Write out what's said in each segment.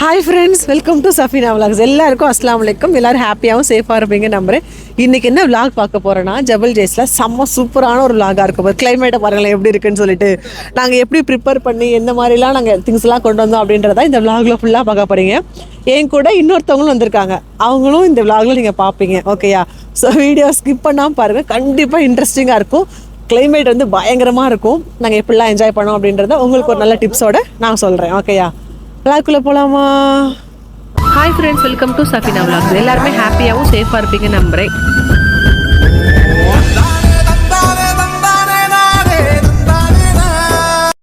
Hi friends welcome to Safina vlogs எல்லாருக்கும் அஸ்லாம் வலைக்கம் எல்லாரும் ஹாப்பியாகவும் சேஃபாக இருப்பீங்க நம்புறேன். இன்னைக்கு என்ன விலாக் பார்க்க போகிறோன்னா ஜபல் ஜேஸில் செம்ம சூப்பரான ஒரு விலாகாக இருக்கும் போது கிளைமேட்டை பாருங்களேன் எப்படி இருக்குன்னு சொல்லிட்டு. நாங்கள் எப்படி ப்ரிப்பேர் பண்ணி எந்த மாதிரிலாம் நாங்கள் திங்ஸ்லாம் கொண்டு வந்தோம் அப்படின்றத இந்த விலாகில் ஃபுல்லாக பார்க்க போகிறீங்க என் கூட இன்னொருத்தவங்களும் வந்திருக்காங்க. அவங்களும் இந்த விலாகில் நீங்கள் பார்ப்பீங்க. ஓகேயா ஸோ வீடியோ ஸ்கிப் பண்ணாமல் பாருங்கள் கண்டிப்பாக இன்ட்ரெஸ்டிங்காக இருக்கும். கிளைமேட் வந்து பயங்கரமாக இருக்கும். நாங்கள் எப்படிலாம் என்ஜாய் பண்ணோம் அப்படின்றத உங்களுக்கு ஒரு நல்ல டிப்ஸோட நான் சொல்கிறேன் ஓகேயா கலாக்குள்ளே போகலாமா hi friends welcome to Safina vlogs. எல்லாருமே ஹாப்பியாகவும் சேஃபாக இருப்பீங்க நம்புறேன்.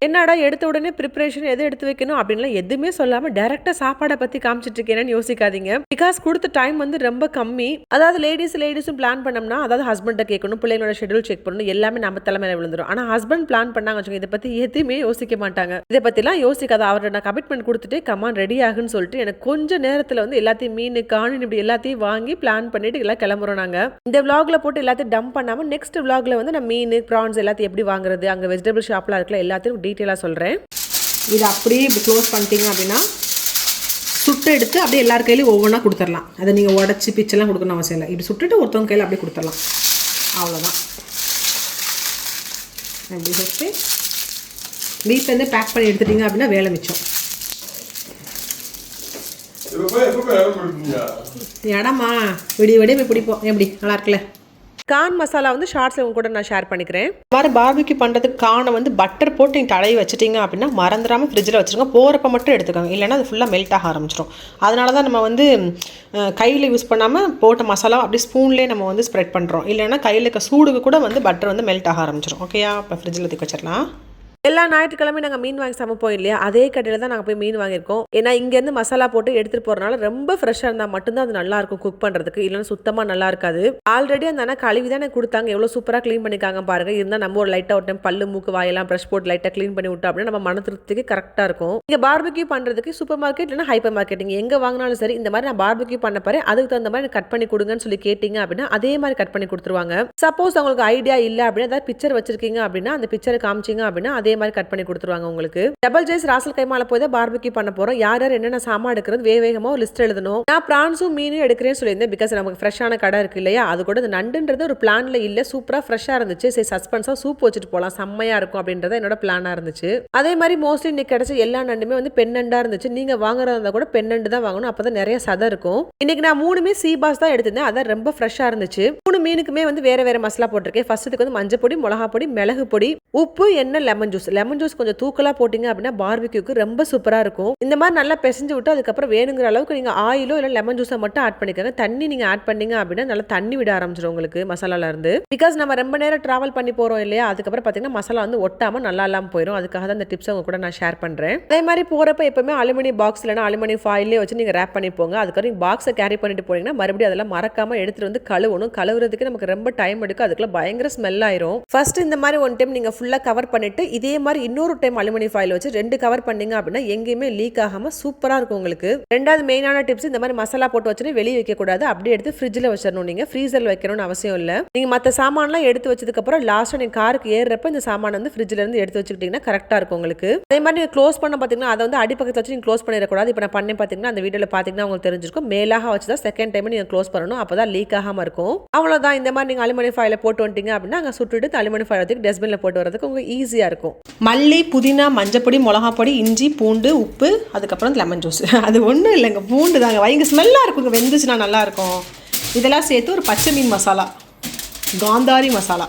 என்னடா எடுத்த உடனே ப்ரிப்பரேஷன் எது எடுத்து வைக்கணும் அப்படின்லாம் எதுவுமே சொல்லாமல் டேரெக்டாக சாப்பாடை பற்றி காமிச்சிட்டு இருக்கேன்னு யோசிக்காதீங்க. பிகாஸ் கொடுத்த டைம் வந்து ரொம்ப கம்மி. அதாவது லேடிஸ் லேடிஸும் பிளான் பண்ணோம்னா அதாவது ஹஸ்பண்டை கேட்கணும் பிள்ளைங்களோட ஷெட்யூல் செக் பண்ணணும் எல்லாமே நம்ம தலைமையில விழுந்துரும். ஆனால் ஹஸ்பண்ட் பிளான் பண்ணாங்க வச்சுக்கோங்க இதை பற்றி எதுவுமே யோசிக்க மாட்டாங்க. இதை பற்றிலாம் யோசிக்காத அவரோட நான் கமிட்மெண்ட் கொடுத்துட்டு கமான் ரெடி ஆகுன்னு சொல்லிட்டு எனக்கு கொஞ்சம் நேரத்தில் வந்து எல்லாத்தையும் மீன் காணின் இப்படி எல்லாத்தையும் வாங்கி பிளான் பண்ணிட்டு எல்லாம் கிளம்புறோம் நாங்கள் இந்த விளாகில் போட்டு எல்லாத்தையும் டம்ப் பண்ணாமல் நெக்ஸ்ட் விளாகில் வந்து நான் மீன் ப்ரான்ஸ் எல்லாத்தையும் எப்படி வாங்குறது அங்கே வெஜிடபிள் ஷாப்லாம் இருக்குல்ல எல்லாத்தையும் டீட்டெயிலாக சொல்கிறேன் இது அப்படியே இப்படி க்ளோஸ் பண்ணிட்டீங்க அப்படின்னா சுட்டு எடுத்து அப்படியே எல்லார் கையிலையும் ஒவ்வொன்றா கொடுத்துடலாம். அதை நீங்கள் உடச்சி பிச்செல்லாம் கொடுக்கணும் அவசியம் இல்லை. இப்படி சுட்டுட்டு ஒருத்தவங்க கையில் அப்படியே கொடுத்துடலாம். அவ்வளோதான் அப்படி வச்சு வீட்டிலேருந்து பேக் பண்ணி எடுத்துட்டீங்க அப்படின்னா வேலை மிச்சம். இடமா விடிய விடிய போய் பிடிப்போம். எப்படி நல்லா இருக்குல்ல? கான் மசாலா வந்து ஷார்ட்ஸில் உங்க கூட நான் ஷேர் பண்ணிக்கிறேன். இந்த மாதிரி பார்பிக்யூ பண்ணுறதுக்கு கானை வந்து பட்டர் போட்டு நீங்கள் தடவி வச்சுட்டிங்க அப்படின்னா மறந்துடாமல் ஃப்ரிட்ஜில் வச்சுருங்க. போகிறப்ப மட்டும் எடுத்துக்கோங்க. இல்லைன்னா அது ஃபுல்லாக மெல்ட் ஆக ஆரம்பிச்சிடும் அதனால தான் நம்ம வந்து கையில் யூஸ் பண்ணாமல் போட்ட மசாலா அப்படியே ஸ்பூன்லேயே நம்ம வந்து ஸ்ப்ரெட் பண்ணுறோம் இல்லைன்னா கையில் இருக்க சூடுக்கு கூட வந்து பட்டர் வந்து மெல்ட் ஆக ஆரம்பிச்சிடும் ஓகேயா இப்போ ஃப்ரிட்ஜில் தூக்கி வச்சிடலாம் எல்லா ஞாயிற்றுக்கிழமையும் நாங்கள் மீன் வாங்கி சமைப்போம் இல்லையா? அதே கடையில் தான் நாங்கள் போய் மீன் வாங்கியிருக்கோம். ஏன்னா இங்கேருந்து மசாலா போட்டு எடுத்துகிட்டு போகிறனால ரொம்ப ஃப்ரெஷ்ஷாக இருந்தால் மட்டும்தான் அது நல்லா இருக்கும் குக் பண்ணுறதுக்கு இல்லைன்னா சுத்தமாக நல்லா இருக்காது ஆல்ரெடி அந்த அண்ணா கழுவி தானே கொடுத்தாங்க. எவ்வளோ சூப்பராக க்ளீன் பண்ணிக்காங்க பாருங்க. இருந்தால் நம்ம ஒரு லைட்டாக ஒரு டைம் பல்லு மூக்கு வாயெல்லாம் ப்ரஷ் போட்டு லைட்டாக க்ளீன் பண்ணி விட்டோம் அப்படின்னா நம்ம மன திருப்திக்கு கரெக்டாக இருக்கும். இங்கே பார்பிக்யூ பண்ணுறதுக்கு சூப்பர் மார்க்கெட் இல்லைன்னா ஹைப்பர் மார்க்கெட் நீங்கள் எங்கே வாங்கினாலும் சரி இந்த மாதிரி நான் பார்பிக்யூ பண்ண பாரு அதுக்கு தகுந்த மாதிரி கட் பண்ணி கொடுங்கன்னு சொல்லி கேட்டிங்க அப்படின்னா அதே மாதிரி கட் பண்ணி கொடுத்துருவாங்க. சப்போஸ் உங்களுக்கு ஐடியா இல்லை அப்படின்னா ஏதாவது பிக்சர் வச்சிருக்கீங்க அப்படின்னா அந்த பிக்சரை காமிச்சிங்க அப்படின்னா அதே மாதிரி கட் பண்ணி கொடுத்துருவாங்க உங்களுக்கு. டபுள் ஜெய்ஸ் ராசல் கைமால போய் தான் பார்பிக்யூ பண்ண போறோம். யார் யார் என்னென்ன சாமான் எடுக்கிறது வே வேகமா ஒரு லிஸ்ட் எழுதணும். நான் பிரான்ஸும் மீனும் எடுக்கிறேன்னு சொல்லியிருந்தேன். பிகாஸ் நமக்கு ஃப்ரெஷ்ஷான கடை இருக்கு இல்லையா? அது கூட இந்த நண்டுன்றது ஒரு பிளான்ல இல்ல. சூப்பரா ஃப்ரெஷ்ஷா இருந்துச்சு. சரி சஸ்பென்ஸா சூப் வச்சுட்டு போகலாம் செம்மையா இருக்கும் அப்படின்றது என்னோட பிளானா இருந்துச்சு. அதே மாதிரி மோஸ்ட்லி இன்னைக்கு கிடைச்ச எல்லா நண்டுமே வந்து பெண்ணண்டா இருந்துச்சு. நீங்க வாங்குறதா இருந்தா கூட பெண்ணண்டு தான் வாங்கணும். அப்பதான் நிறைய சதை இருக்கும். இன்னைக்கு நான் மூணுமே சீ பாஸ் தான் எடுத்திருந்தேன். அதான் ரொம்ப ஃப்ரெஷ்ஷா இருந்துச்சு. மூணு மீனுக்குமே வந்து வேற வேற மசாலா போட்டிருக்கேன். ஃபர்ஸ்ட்டுக்கு வந்து மஞ்சள் பொடி மிளகா பொடி மிளகு பொடி உப்பு எண்ணெய் லெமன் ஜூஸ் லெமன் ஜூஸ் கொஞ்சம் தூக்கலாக போட்டிங்க அப்படின்னா பார்பிக்யூக்கு ரொம்ப சூப்பராக இருக்கும். இந்த மாதிரி நல்லா பிசைஞ்சு விட்டு அதுக்கப்புறம் வேணுங்கிற அளவுக்கு நீங்கள் ஆயிலோ இல்லை லெமன் ஜூஸை மட்டும் ஆட் பண்ணிக்கோங்க. தண்ணி நீங்கள் ஆட் பண்ணீங்க அப்படின்னா நல்லா தண்ணி விட ஆரம்பிச்சிடும் உங்களுக்கு மசாலால இருந்து. பிகாஸ் நம்ம ரொம்ப நேரம் ட்ராவல் பண்ணி போகிறோம் இல்லையா அதுக்கப்புறம் பார்த்தீங்கன்னா மசாலா வந்து ஒட்டாமல் நல்லா இல்லாமல் போயிடும் அதுக்காக தான் இந்த டிப்ஸ் உங்க கூட நான் ஷேர் பண்ணுறேன் அதே மாதிரி போகிறப்ப எப்பவுமே அலுமினியம் பாக்ஸ் இல்லைனா அலுமினியம் ஃபாயிலே வச்சு நீங்கள் ரேப் பண்ணி போங்க. அதுக்கப்புறம் பாக்ஸை கேரி பண்ணிட்டு போனீங்கன்னா மறுபடியும் அதெல்லாம் மறக்காமல் எடுத்துகிட்டு வந்து கழுவணும். கழுவுறதுக்கு நமக்கு ரொம்ப டைம் எடுக்கும். அதுக்குள்ள பயங்கர ஸ்மெல் ஆயிரும். ஃபர்ஸ்ட் இந்த மாதிரி ஒன் டைம் நீங்கள் ஃபுல்லாக கவர் பண்ணிட்டு இதே மாதிரி இன்னொரு டைம் அலுமினி ஃபாயில் வச்சு ரெண்டு கவர் பண்ணீங்க அப்படின்னா எங்கேயுமே லீக் ஆகாமல் சூப்பராக இருக்கும் உங்களுக்கு. ரெண்டாவது மெயினான டிப்ஸ் இந்த மாதிரி மசாலா போட்டு வச்சுட்டு வெளியே வைக்கக்கூடாது அப்படியே எடுத்து ஃப்ரிட்ஜில் வச்சிடணும் நீங்கள் ஃப்ரீசரில் வைக்கணும்னு அவசியம் இல்லை. நீங்கள் மற்ற சாமான்லாம் எடுத்து வச்சதுக்கப்புறம் லாஸ்ட்டாக நீங்கள் காருக்கு ஏறுறப்ப இந்த சாமான் வந்து ஃப்ரிட்ஜில் இருந்து எடுத்து வச்சுக்கிட்டிங்கன்னா கரெக்டாக இருக்கும் உங்களுக்கு. அதே மாதிரி நீங்கள் க்ளோஸ் பண்ண பார்த்தீங்கன்னா அதை வந்து அடிப்பக்கத்தில் வச்சு நீங்கள் க்ளோஸ் பண்ணிடக்கூடாது. இப்போ நான் பண்ணேன் பார்த்தீங்கன்னா அந்த வீடியோவில் பார்த்தீங்கன்னா உங்களுக்கு தெரிஞ்சிருக்கும். மேலாக வச்சு தான் செகண்ட் டைம் நீங்கள் க்ளோஸ் பண்ணணும். அப்போ தான் லீக் ஆகாமல் இருக்கும். அவ்வளோதான் இந்த மாதிரி நீங்கள் அலுமினியம் ஃபாயில் போட்டு வந்துட்டீங்க அப்படின்னா அங்கே சுட்டுட்டு அலுமினியம் ஃபாயில் வச்சு டஸ்ட்பினில் போட்டு வரதுக்கு உங்களுக்கு ஈஸியாக இருக்கும். மல்லி புதினா மஞ்சப்பொடி மிளகா பொடி இஞ்சி பூண்டு உப்பு அதுக்கப்புறம் லெமன் ஜூஸ் அது ஒன்றும் இல்லைங்க. பூண்டு தாங்க. வைங்க ஸ்மெல்லாக இருக்குங்க. வெந்துச்சுன்னா நல்லாயிருக்கும் இதெல்லாம் சேர்த்து ஒரு பச்சை மீன் மசாலா. காந்தாரி மசாலா.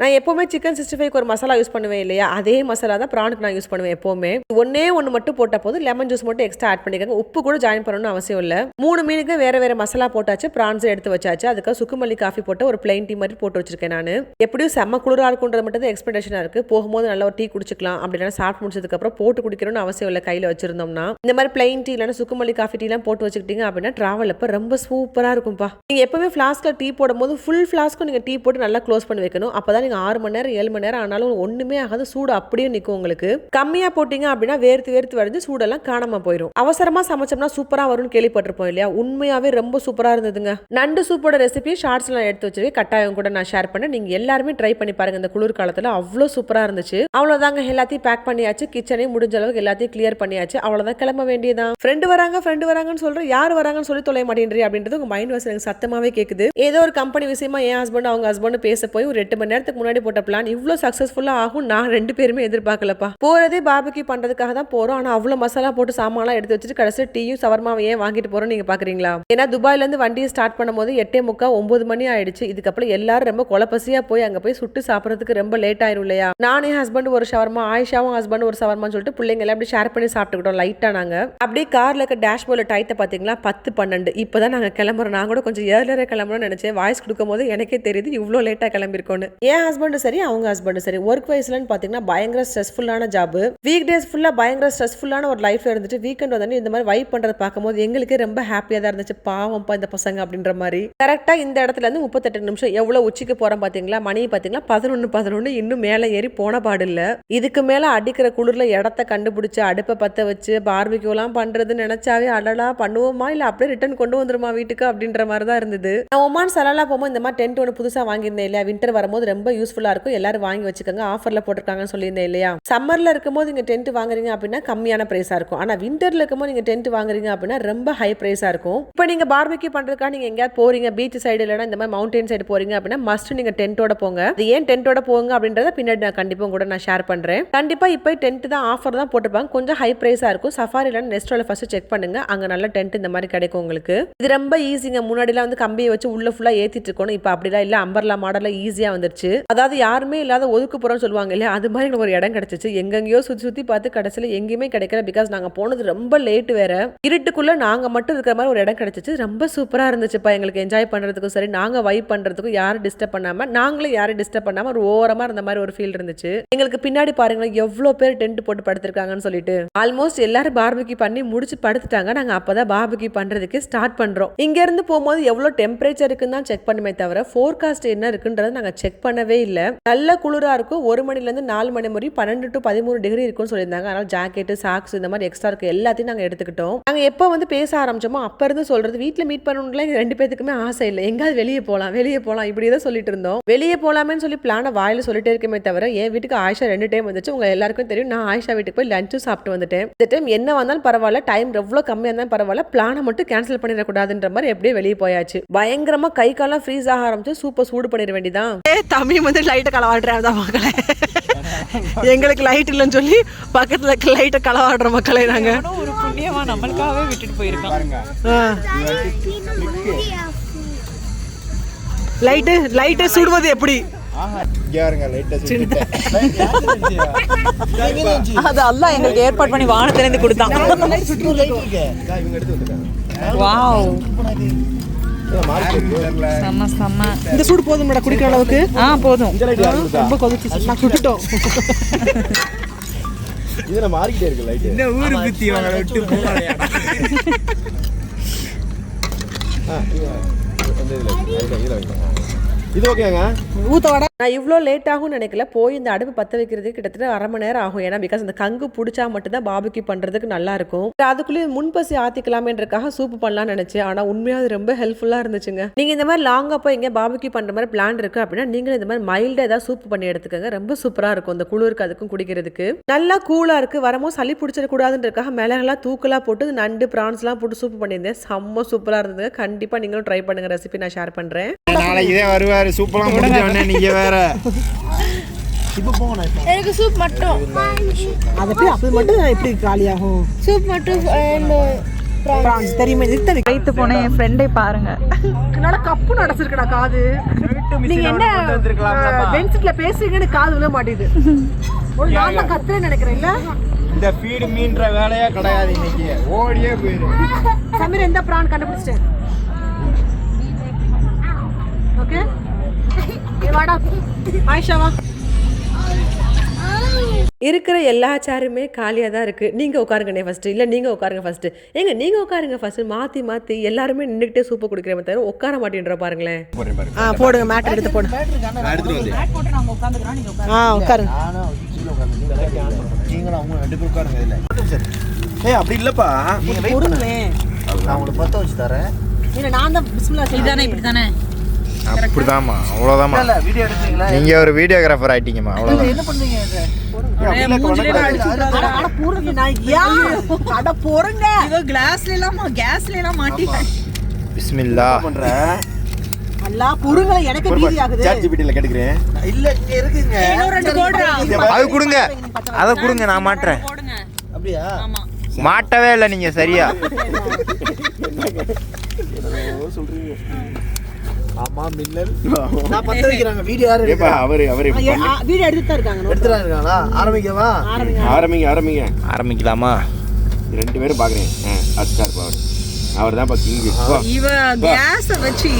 நான் எப்போவுமே சிக்கன் சிக்ஸ்டி ஃபைவ் ஒரு மசாலா யூஸ் பண்ணுவேன் இல்லையா? அதே மசாலா தான் ப்ரானுக்கு நான் யூஸ் பண்ணுவேன் எப்போவுமே. ஒன்னே ஒன்று மட்டும் போட்ட போது லெமன் ஜூஸ் மட்டும் எக்ஸ்ட்ரா ஆட் பண்ணிக்கோங்க. உப்பு கூட ஜாயின் பண்ணணும்னு அவசியம் இல்லை. மூணு மீனுக்கு வேற வேற மசாலா போட்டாச்சு ப்ரான்ஸ் எடுத்து வச்சாச்சு. அதுக்கு சுக்குமல்லி காஃபி போட்டு ஒரு பிளைன் டீ மாதிரி போட்டு வச்சிருக்கேன் நான். எப்படியும் செம்ம குளிராக இருக்குன்றது மட்டும் தான் எக்ஸ்பெக்டேஷனாக இருக்குது போகும்போது நல்ல ஒரு டீ குடிச்சிக்கலாம். அப்படின்னா சாப்பிட்டு முடிச்சதுக்கப்புறம் போட்டு குடிக்கணும்னு அவசியம் இல்லை. கையில் வச்சிருந்தோம்னா. இந்த மாதிரி பிளைன் டீ இல்லைன்னா சுக்குமல்லி காஃபி டீலாம் போட்டு வச்சுக்கிட்டீங்க அப்படின்னா ட்ராவல் அப்போ ரொம்ப சூப்பராக இருக்கும்ப்பா நீங்கள் எப்பவுமே ஃப்ளாஸ்கில் டீ போடும்போது ஃபுல் ஃப்ளாஸ்க்கும் நீங்கள் டீ போட்டு நல்லா க்ளோஸ் பண்ணி வைக்கணும். அப்போ தான் நீங்கள் ஆறு மணி நேரம் ஏழு மணி நேரம் ஆனாலும் ஒன்றுமே ஆகாது. சூடு அப்படியே நிற்கும் உங்களுக்கு. கம்மியாக போட்டிங்க அப்படின்னா வேர்த்து வேர்த்து வரைஞ்சு சூடெல்லாம் காணாமல் போயிடும் அவசரமாக சமைச்சோம்னா சூப்பராக வரும்னு கேள்விப்பட்டிருப்போம் இல்லையா? உண்மையாகவே ரொம்ப சூப்பராக இருந்ததுங்க. நண்டு சூப்போட ரெசிபி ஷார்ட்ஸ்லாம் எடுத்து வச்சிருக்கேன். கட்டாயம் கூட நான் ஷேர் பண்ணேன். நீங்கள் எல்லாருமே ட்ரை பண்ணி பாருங்க. இந்த குளிர் காலத்தில் அவ்வளோ சூப்பராக இருந்துச்சு. அவ்வளோதாங்க எல்லாத்தையும் பேக் பண்ணியாச்சு. கிச்சனையும் முடிஞ்ச அளவுக்கு எல்லாத்தையும் கிளியர் பண்ணியாச்சு. அவ்வளோதான் கிளம்ப வேண்டியதான் ஃப்ரெண்டு வராங்க ஃப்ரெண்டு வராங்கன்னு சொல்கிறேன் யார் வராங்கன்னு சொல்லி தொலை மாட்டேன்றி அப்படின்றது உங்கள் மைண்ட் வாய்ஸ் எனக்கு சத்தமாகவே கேட்குது ஏதோ ஒரு கம்பெனி விஷயமா என் ஹஸ்பண்ட் அவங்க ஹஸ்பண்ட் பேச போய் ஒரு எட்டு மணி நேரத்துக்கு முன்னாடி போட்ட பிளான் இவ்வளோ சக்ஸஸ்ஃபுல்லாக ஆகும் நான் ரெண்டு பேருமே எதிர்பார்க்கலப்பா. போகிறதே பாபிக்கு பண்ணுறதுக்காக தான் போகிறோம் ஆனால் அவ்வளோ மசாலா போட்டு சாமான்லாம் எடுத்து வச்சுட்டு கடைசியில் டீயும் சவர்மாவை ஏன் வாங்கிட்டு போகிறோம் நீங்கள் பார்க்குறீங்களா ஏன்னா துபாயிலேருந்து வண்டியை ஸ்டார்ட் பண்ணும்போது எட்டே முக்கா ஒம்பது மணி ஆயிடுச்சு. இதுக்கப்புறம் எல்லாரும் ரொம்ப குழப்பசியாக போய் அங்கே போய் சுட்டு சாப்பிட்றதுக்கு ரொம்ப லேட் ஆயிரும் இல்லையா? நானே ஹஸ்பண்ட் ஒரு ஷவர்மா ஆயிஷாவும் ஹஸ்பண்ட் ஒரு ஷவர்மான்னு சொல்லிட்டு பிள்ளைங்க எல்லாம் அப்படி ஷேர் பண்ணி சாப்பிட்டுக்கிட்டோம் லைட்டாக நாங்கள் அப்படியே காரில் இருக்க டேஷ்போர்டில் டைத்தை பார்த்தீங்களா பத்து பன்னெண்டு. இப்போ தான் நாங்கள் கிளம்புறோம். நான் கூட கொஞ்சம் ஏர்லியராக கிளம்புறோம்னு நினச்சேன். வாய்ஸ் கொடுக்கும் போது எனக்கே தெரியுது இவ்வளோ லேட்டாக கிளம்பிருக்கோன்னு ஏன் என் ஹஸ்பண்டும் சரி அவங்க ஹஸ்பண்டும் சரி ஒர்க் வைஸ்லன்னு பார்த்தீங்கன்னா பயங்கர ஸ்ட்ரெஸ்ஃபுல்லான ஜாப் வீக் டேஸ் ஃபுல்லாக பயங்கர ஸ்ட்ரெஸ்ஃபுல்லான ஒரு லைஃப் இருந்துட்டு வீக்கெண்ட் வந்து இந்த மாதிரி வைப் பண்ணுறது பார்க்கும்போது எங்களுக்கு ரொம்ப ஹாப்பியாக தான் இருந்துச்சு. பாவம்ப்பா இந்த பசங்க அப்படின்ற மாதிரி. கரெக்டாக இந்த இடத்துல இருந்து முப்பத்தெட்டு நிமிஷம் எவ்வளோ உச்சிக்கு போகிறோம் பார்த்தீங்களா மணி பார்த்தீங்களா பதினொன்று பதினொன்று இன்னும் மேலே ஏறி போன பாடு இல்லை. இதுக்கு மேலே அடிக்கிற குளிரில் இடத்த கண்டுபிடிச்சி அடுப்பை பற்ற வச்சு பார்பிக்யூலாம் பண்ணுறதுன்னு நினச்சாவே அடலா பண்ணுவோமா? இல்லை அப்படியே ரிட்டர்ன் கொண்டு வந்துருமா வீட்டுக்கு அப்படின்ற மாதிரி தான் இருந்தது. நான் ஒமான் சலாலா போகும்போது இந்த மாதிரி டென்ட் ஒன்று புதுசாக வாங்கியிருந்தேன் இல்லையா? வின்டர் வரும்போது ரொம்ப யூஸ்ஃபுல்லாக இருக்கும் எல்லாரும் வாங்கி வச்சுக்கோங்க. ஆஃபரில் போட்டிருக்காங்கன்னு சொல்லியிருந்தேன் இல்லையா? சம்மரில் இருக்கும்போது நீங்கள் டென்ட் வாங்குறீங்க அப்படின்னா கம்மியான ப்ரைஸாக இருக்கும். ஆனால் வின்டரில் இருக்கும்போது நீங்கள் டென்ட் வாங்குறீங்க அப்படின்னா ரொம்ப ஹை ப்ரைஸாக இருக்கும். இப்போ நீங்கள் பார்பிக்யூ பண்ணுறதுக்காக நீங்கள் எங்கேயாவது போறீங்க பீச் சைடு இல்லைனா இந்த மாதிரி மவுண்டைன் சைடு போறீங்க அப்படின்னா மஸ்ட் நீங்கள் டென்ட்டோட போங்க. அது ஏன் டென்ட்டோட போங்க அப்படின்றத பின்னாடி நான் கண்டிப்பாக கூட நான் ஷேர் பண்ணுறேன் கண்டிப்பாக இப்போ டென்ட் தான் ஆஃபர் தான் போட்டிருப்பாங்க. கொஞ்சம் ஹை ப்ரைஸாக இருக்கும். சஃபாரியில் நெஸ்டோல ஃபஸ்ட்டு செக் பண்ணுங்க. அங்கே நல்ல டென்ட் இந்த மாதிரி கிடைக்கும் உங்களுக்கு. இது ரொம்ப ஈஸிங்க முன்னாடிலாம் வந்து கம்பியை வச்சு உள்ள ஃபுல்லாக ஏற்றிட்டு இருக்கணும். இப்போ அப்படிலாம் இல்லை. அம்பர்லா மாடலில் ஈஸியாக வந்துருச்சு. அதாவது யாருமே இல்லாத ஒதுக்குப்புறம் சொல்லுவாங்க இல்லையா? அது மாதிரி எனக்கு ஒரு இடம் கிடைச்சிச்சு. எங்கெங்கேயோ சுற்றி சுற்றி பார்த்து கடைசியில் எங்கேயுமே கிடைக்கல. பிகாஸ் நாங்கள் போனது ரொம்ப லேட் வேற. இருட்டுக்குள்ளே நாங்கள் மட்டும் இருக்கிற மாதிரி ஒரு இடம் கிடைச்சிச்சு. ரொம்ப சூப்பராக இருந்துச்சுப்பா. எங்களுக்கு என்ஜாய் பண்ணுறதுக்கும் சரி நாங்கள் வைப் பண்ணுறதுக்கும் யாரும் டிஸ்டர்ப் பண்ணாமல் நாங்களும் யாரும் டிஸ்டர்ப் பண்ணாமல் ஒரு ஓரமாக இருந்த மாதிரி ஒரு ஃபீல் இருந்துச்சு. எங்களுக்கு பின்னாடி பாருங்களேன் எவ்வளோ பேர் டென்ட் போட்டு படுத்திருக்காங்கன்னு சொல்லிட்டு. ஆல்மோஸ்ட் எல்லாரும் பார்பிக்யூ பண்ணி முடிச்சு படுத்துட்டாங்க. நாங்கள் அப்போ தான் பார்பிக்யூ பண்ணுறதுக்கு ஸ்டார்ட் பண்ணுறோம் இங்கேருந்து போகும்போது எவ்வளோ டெம்பரேச்சர் இருக்குன்னு தான் செக் பண்ணுமே தவிர ஃபோர்காஸ்ட் என்ன இருக்குன்றதை நாங்கள் செக் பண்ணவே இல்லை. நல்ல குளிராக இருக்கும். ஒரு மணிலேருந்து நாலு மணி முறை பன்னெண்டு டு பதிமூணு டிகிரி இருக்கும்னு சொல்லியிருந்தாங்க. அதனால் ஜாக்கெட்டு சாக்ஸ் இந்த மாதிரி எக்ஸ்ட்ரா இருக்க. எல்லாத்தையும் நாங்கள் எடுத்துக்கிட்டோம். நாங்கள் எப்போ வந்து பேச ஆரம்பிச்சோமோ அப்போ இருந்து சொல்கிறது வீட்டில் மீட் பண்ணணும்ல ரெண்டு பேத்துக்குமே ஆசை இல்லை. எங்காவது வெளியே போகலாம் வெளியே போகலாம் இப்படி தான் சொல்லிட்டு இருந்தோம். வெளியே போகலாமேன்னு சொல்லி பிளானை வாயில் சொல்லிட்டே இருக்கமே தவிர என் வீட்டுக்கு ஆயிஷா ரெண்டு டைம் வந்துச்சு. உங்கள் எல்லாருக்கும் தெரியும். நான் ஆயிஷா வீட்டுக்கு போய் லஞ்சும் சாப்பிட்டு வந்துட்டேன். இந்த டைம் என்ன வந்தாலும் பரவாயில்ல. டைம் எவ்வளோ கம்மியாக இருந்தாலும் பரவாயில்ல. பிளானை மட்டும் கேன்சல் பண்ணிடக்கூடாதுன்ற மாதிரி எப்படியே வெளியே போயாச்சு. பயங்கரமாக கை காலம் ஃப்ரீஸ் ஆக ஆரம்பிச்சு சூப்பர் சூடு பண்ணிட வேண்டியதான் தமிழ் வந்து லைட்டை களவாடுறேன் தான் மக்களே. எங்களுக்கு லைட் இல்லைன்னு சொல்லி பக்கத்துல இருக்க லைட்டை களவாடுற மக்களே நாங்க. ஒரு புண்ணியமா நம்மளுக்காகவே விட்டுட்டு போயிருக்கான். லைட்டு லைட்டை சுடுவது எப்படி? இங்க பாருங்க லைட்டா சுத்திட்டேன் அது அல்லாஹ் எங்களுக்கு ஏற்பாடு பண்ணி வானத்திலிருந்து கொடுத்தான். இவங்க எடுத்து வந்துட்டாங்க வாவ் செம்ம செம்ம இந்த சூடு போதும் மேடம் குடிக்கிற அளவுக்கு ஆ போதும் ரொம்ப கொதிச்சு நான் சுட்டுட்டோம் இதுல மாறிக்கிட்டே இருக்கு லைட் இந்த ஊரு குத்தி விட்டு இது ஓகேங்க. ஊத்த வடை நான் இவ்வளோ லேட் ஆகும்னு நினைக்கல. போய் இந்த அடுப்பு பற்ற வைக்கிறதுக்கு கிட்டத்தட்ட அரை மணி நேரம் ஆகும். ஏன்னா பிகாஸ் அந்த கங்கு பிடிச்சா மட்டும்தான் பாபிக்கு பண்ணுறதுக்கு நல்லா இருக்கும். அதுக்குள்ளேயே முன்பசி ஆற்றிக்கலாமேன்றக்காக சூப்பு பண்ணலாம்னு நினச்சேன். ஆனால் உண்மையாக அது ரொம்ப ஹெல்ப்ஃபுல்லாக இருந்துச்சுங்க. நீங்கள் இந்த மாதிரி லாங்காக போய் எங்கே பாபிக்கு பண்ணுற மாதிரி பிளான் இருக்கு அப்படின்னா நீங்களும் இந்த மாதிரி மைல்டாக ஏதாவது சூப்பு பண்ணி எடுத்துக்கோங்க. ரொம்ப சூப்பராக இருக்கும். அந்த குளிருக்கு அதுக்கும் குடிக்கிறதுக்கு. நல்லா கூலாக இருக்குது வரமோ சளி பிடிச்சிடக்கூடாதுன்றக்காக மிளகெல்லாம் தூக்கலாக போட்டு இந்த நண்டு ப்ரான்ஸ்லாம் போட்டு சூப்பு பண்ணியிருந்தேன். செம்ம சூப்பராக இருந்தது கண்டிப்பாக நீங்களும் ட்ரை பண்ணுங்க ரெசிபி நான் ஷேர் பண்ணுறேன் நாளைக்கு இதே வருவாரு. சூப்பர்லாம் முடிஞ்ச உடனே நீங்க வேற. எனக்கு சூப் மட்டும். அதை அப்படி மட்டும் எப்படி காலியாகும்? சூப் மட்டும் பிரான்ஸ் தெரியுமா? இது தெரியும் வைத்து போன என் ஃப்ரெண்டை பாருங்க. என்னால கப்பு நடச்சிருக்கடா காது? நீங்க என்ன பென்சிட்ல பேசுறீங்கன்னு காது விழ மாட்டேது ஒரு நாள் தான் கத்துறேன்னு நினைக்கிறேன் இல்ல? இந்த ஃபீடு மீன்ற வேலையே கிடையாது இன்னைக்கு. ஓடியே போயிரு. சமீர் எந்த பிரான் கண்டுபிடிச்சிட்டேன்? ஓகே வாடா. இருக்கிற எல்லா சேருமே காலியாக தான் இருக்குது நீங்கள் உட்காருங்கண்ணே ஃபஸ்ட்டு இல்லை நீங்கள் உட்காருங்க ஃபஸ்ட்டு ஏங்க நீங்கள் உட்காருங்க ஃபஸ்ட்டு மாற்றி மாற்றி எல்லாருமே நின்றுக்கிட்டே சூப்பர் குடிக்கிறமே தவிர உட்கார மாட்டேன்ற பாருங்களேன் ஆ போடுங்க மேட் எடுத்து போடுங்க ஆ உட்காருங்க. நானும் கீழே உட்காந்து நீங்களும் அவங்க ரெண்டு பேரும் உட்காருங்க இதில். ஏய் அப்படி இல்லப்பா. நீங்க வெயிட் பண்ணுங்க. நான் உங்களுக்கு பத்த வச்சு தரேன். இல்லை நான் தான் பிஸ்மில்லா இதானே இப்படி தானே அப்படிதாம்மா. அவ்வளோதாம்மா இல்ல வீடியோ எடுத்தீங்களா நீங்க ஒரு வீடியோகிராஃபர் ஆயிட்டீங்கம்மா. அவ்வளோதான் என்ன மாட்டி. பிஸ்மில்லா. என்ன பண்ற? நல்லா புருங்க எனக்கு பீதி ஆகுது. சாட் ஜிபிடில கேட்டுக்கிறேன். இல்ல இங்க இருக்குங்க ரெண்டு போடுறா. அது கொடுங்க. அதை கொடுங்க நான் மாட்டுறேன். போடுங்க. அப்படியா? ஆமா. மாட்டவே இல்லை நீங்க சரியா. சொல்றீங்க. ஆமா மின்னல். நான் பத்த வைக்கிறாங்க வீடியோ யாரு ஏப்பா அவரு அவரு வீடியோ எடுத்து தான் இருக்காங்க எடுத்துறாங்க இருக்காங்களா? ஆரம்பிக்கவா? ஆரம்பிங்க. ஆரம்பிங்க ஆரம்பிக்கலாமா? ரெண்டு பேரும் பாக்குறேன். அஸ்கார் பவர் அவர் தான் கிங் இவ கேஸ வச்சு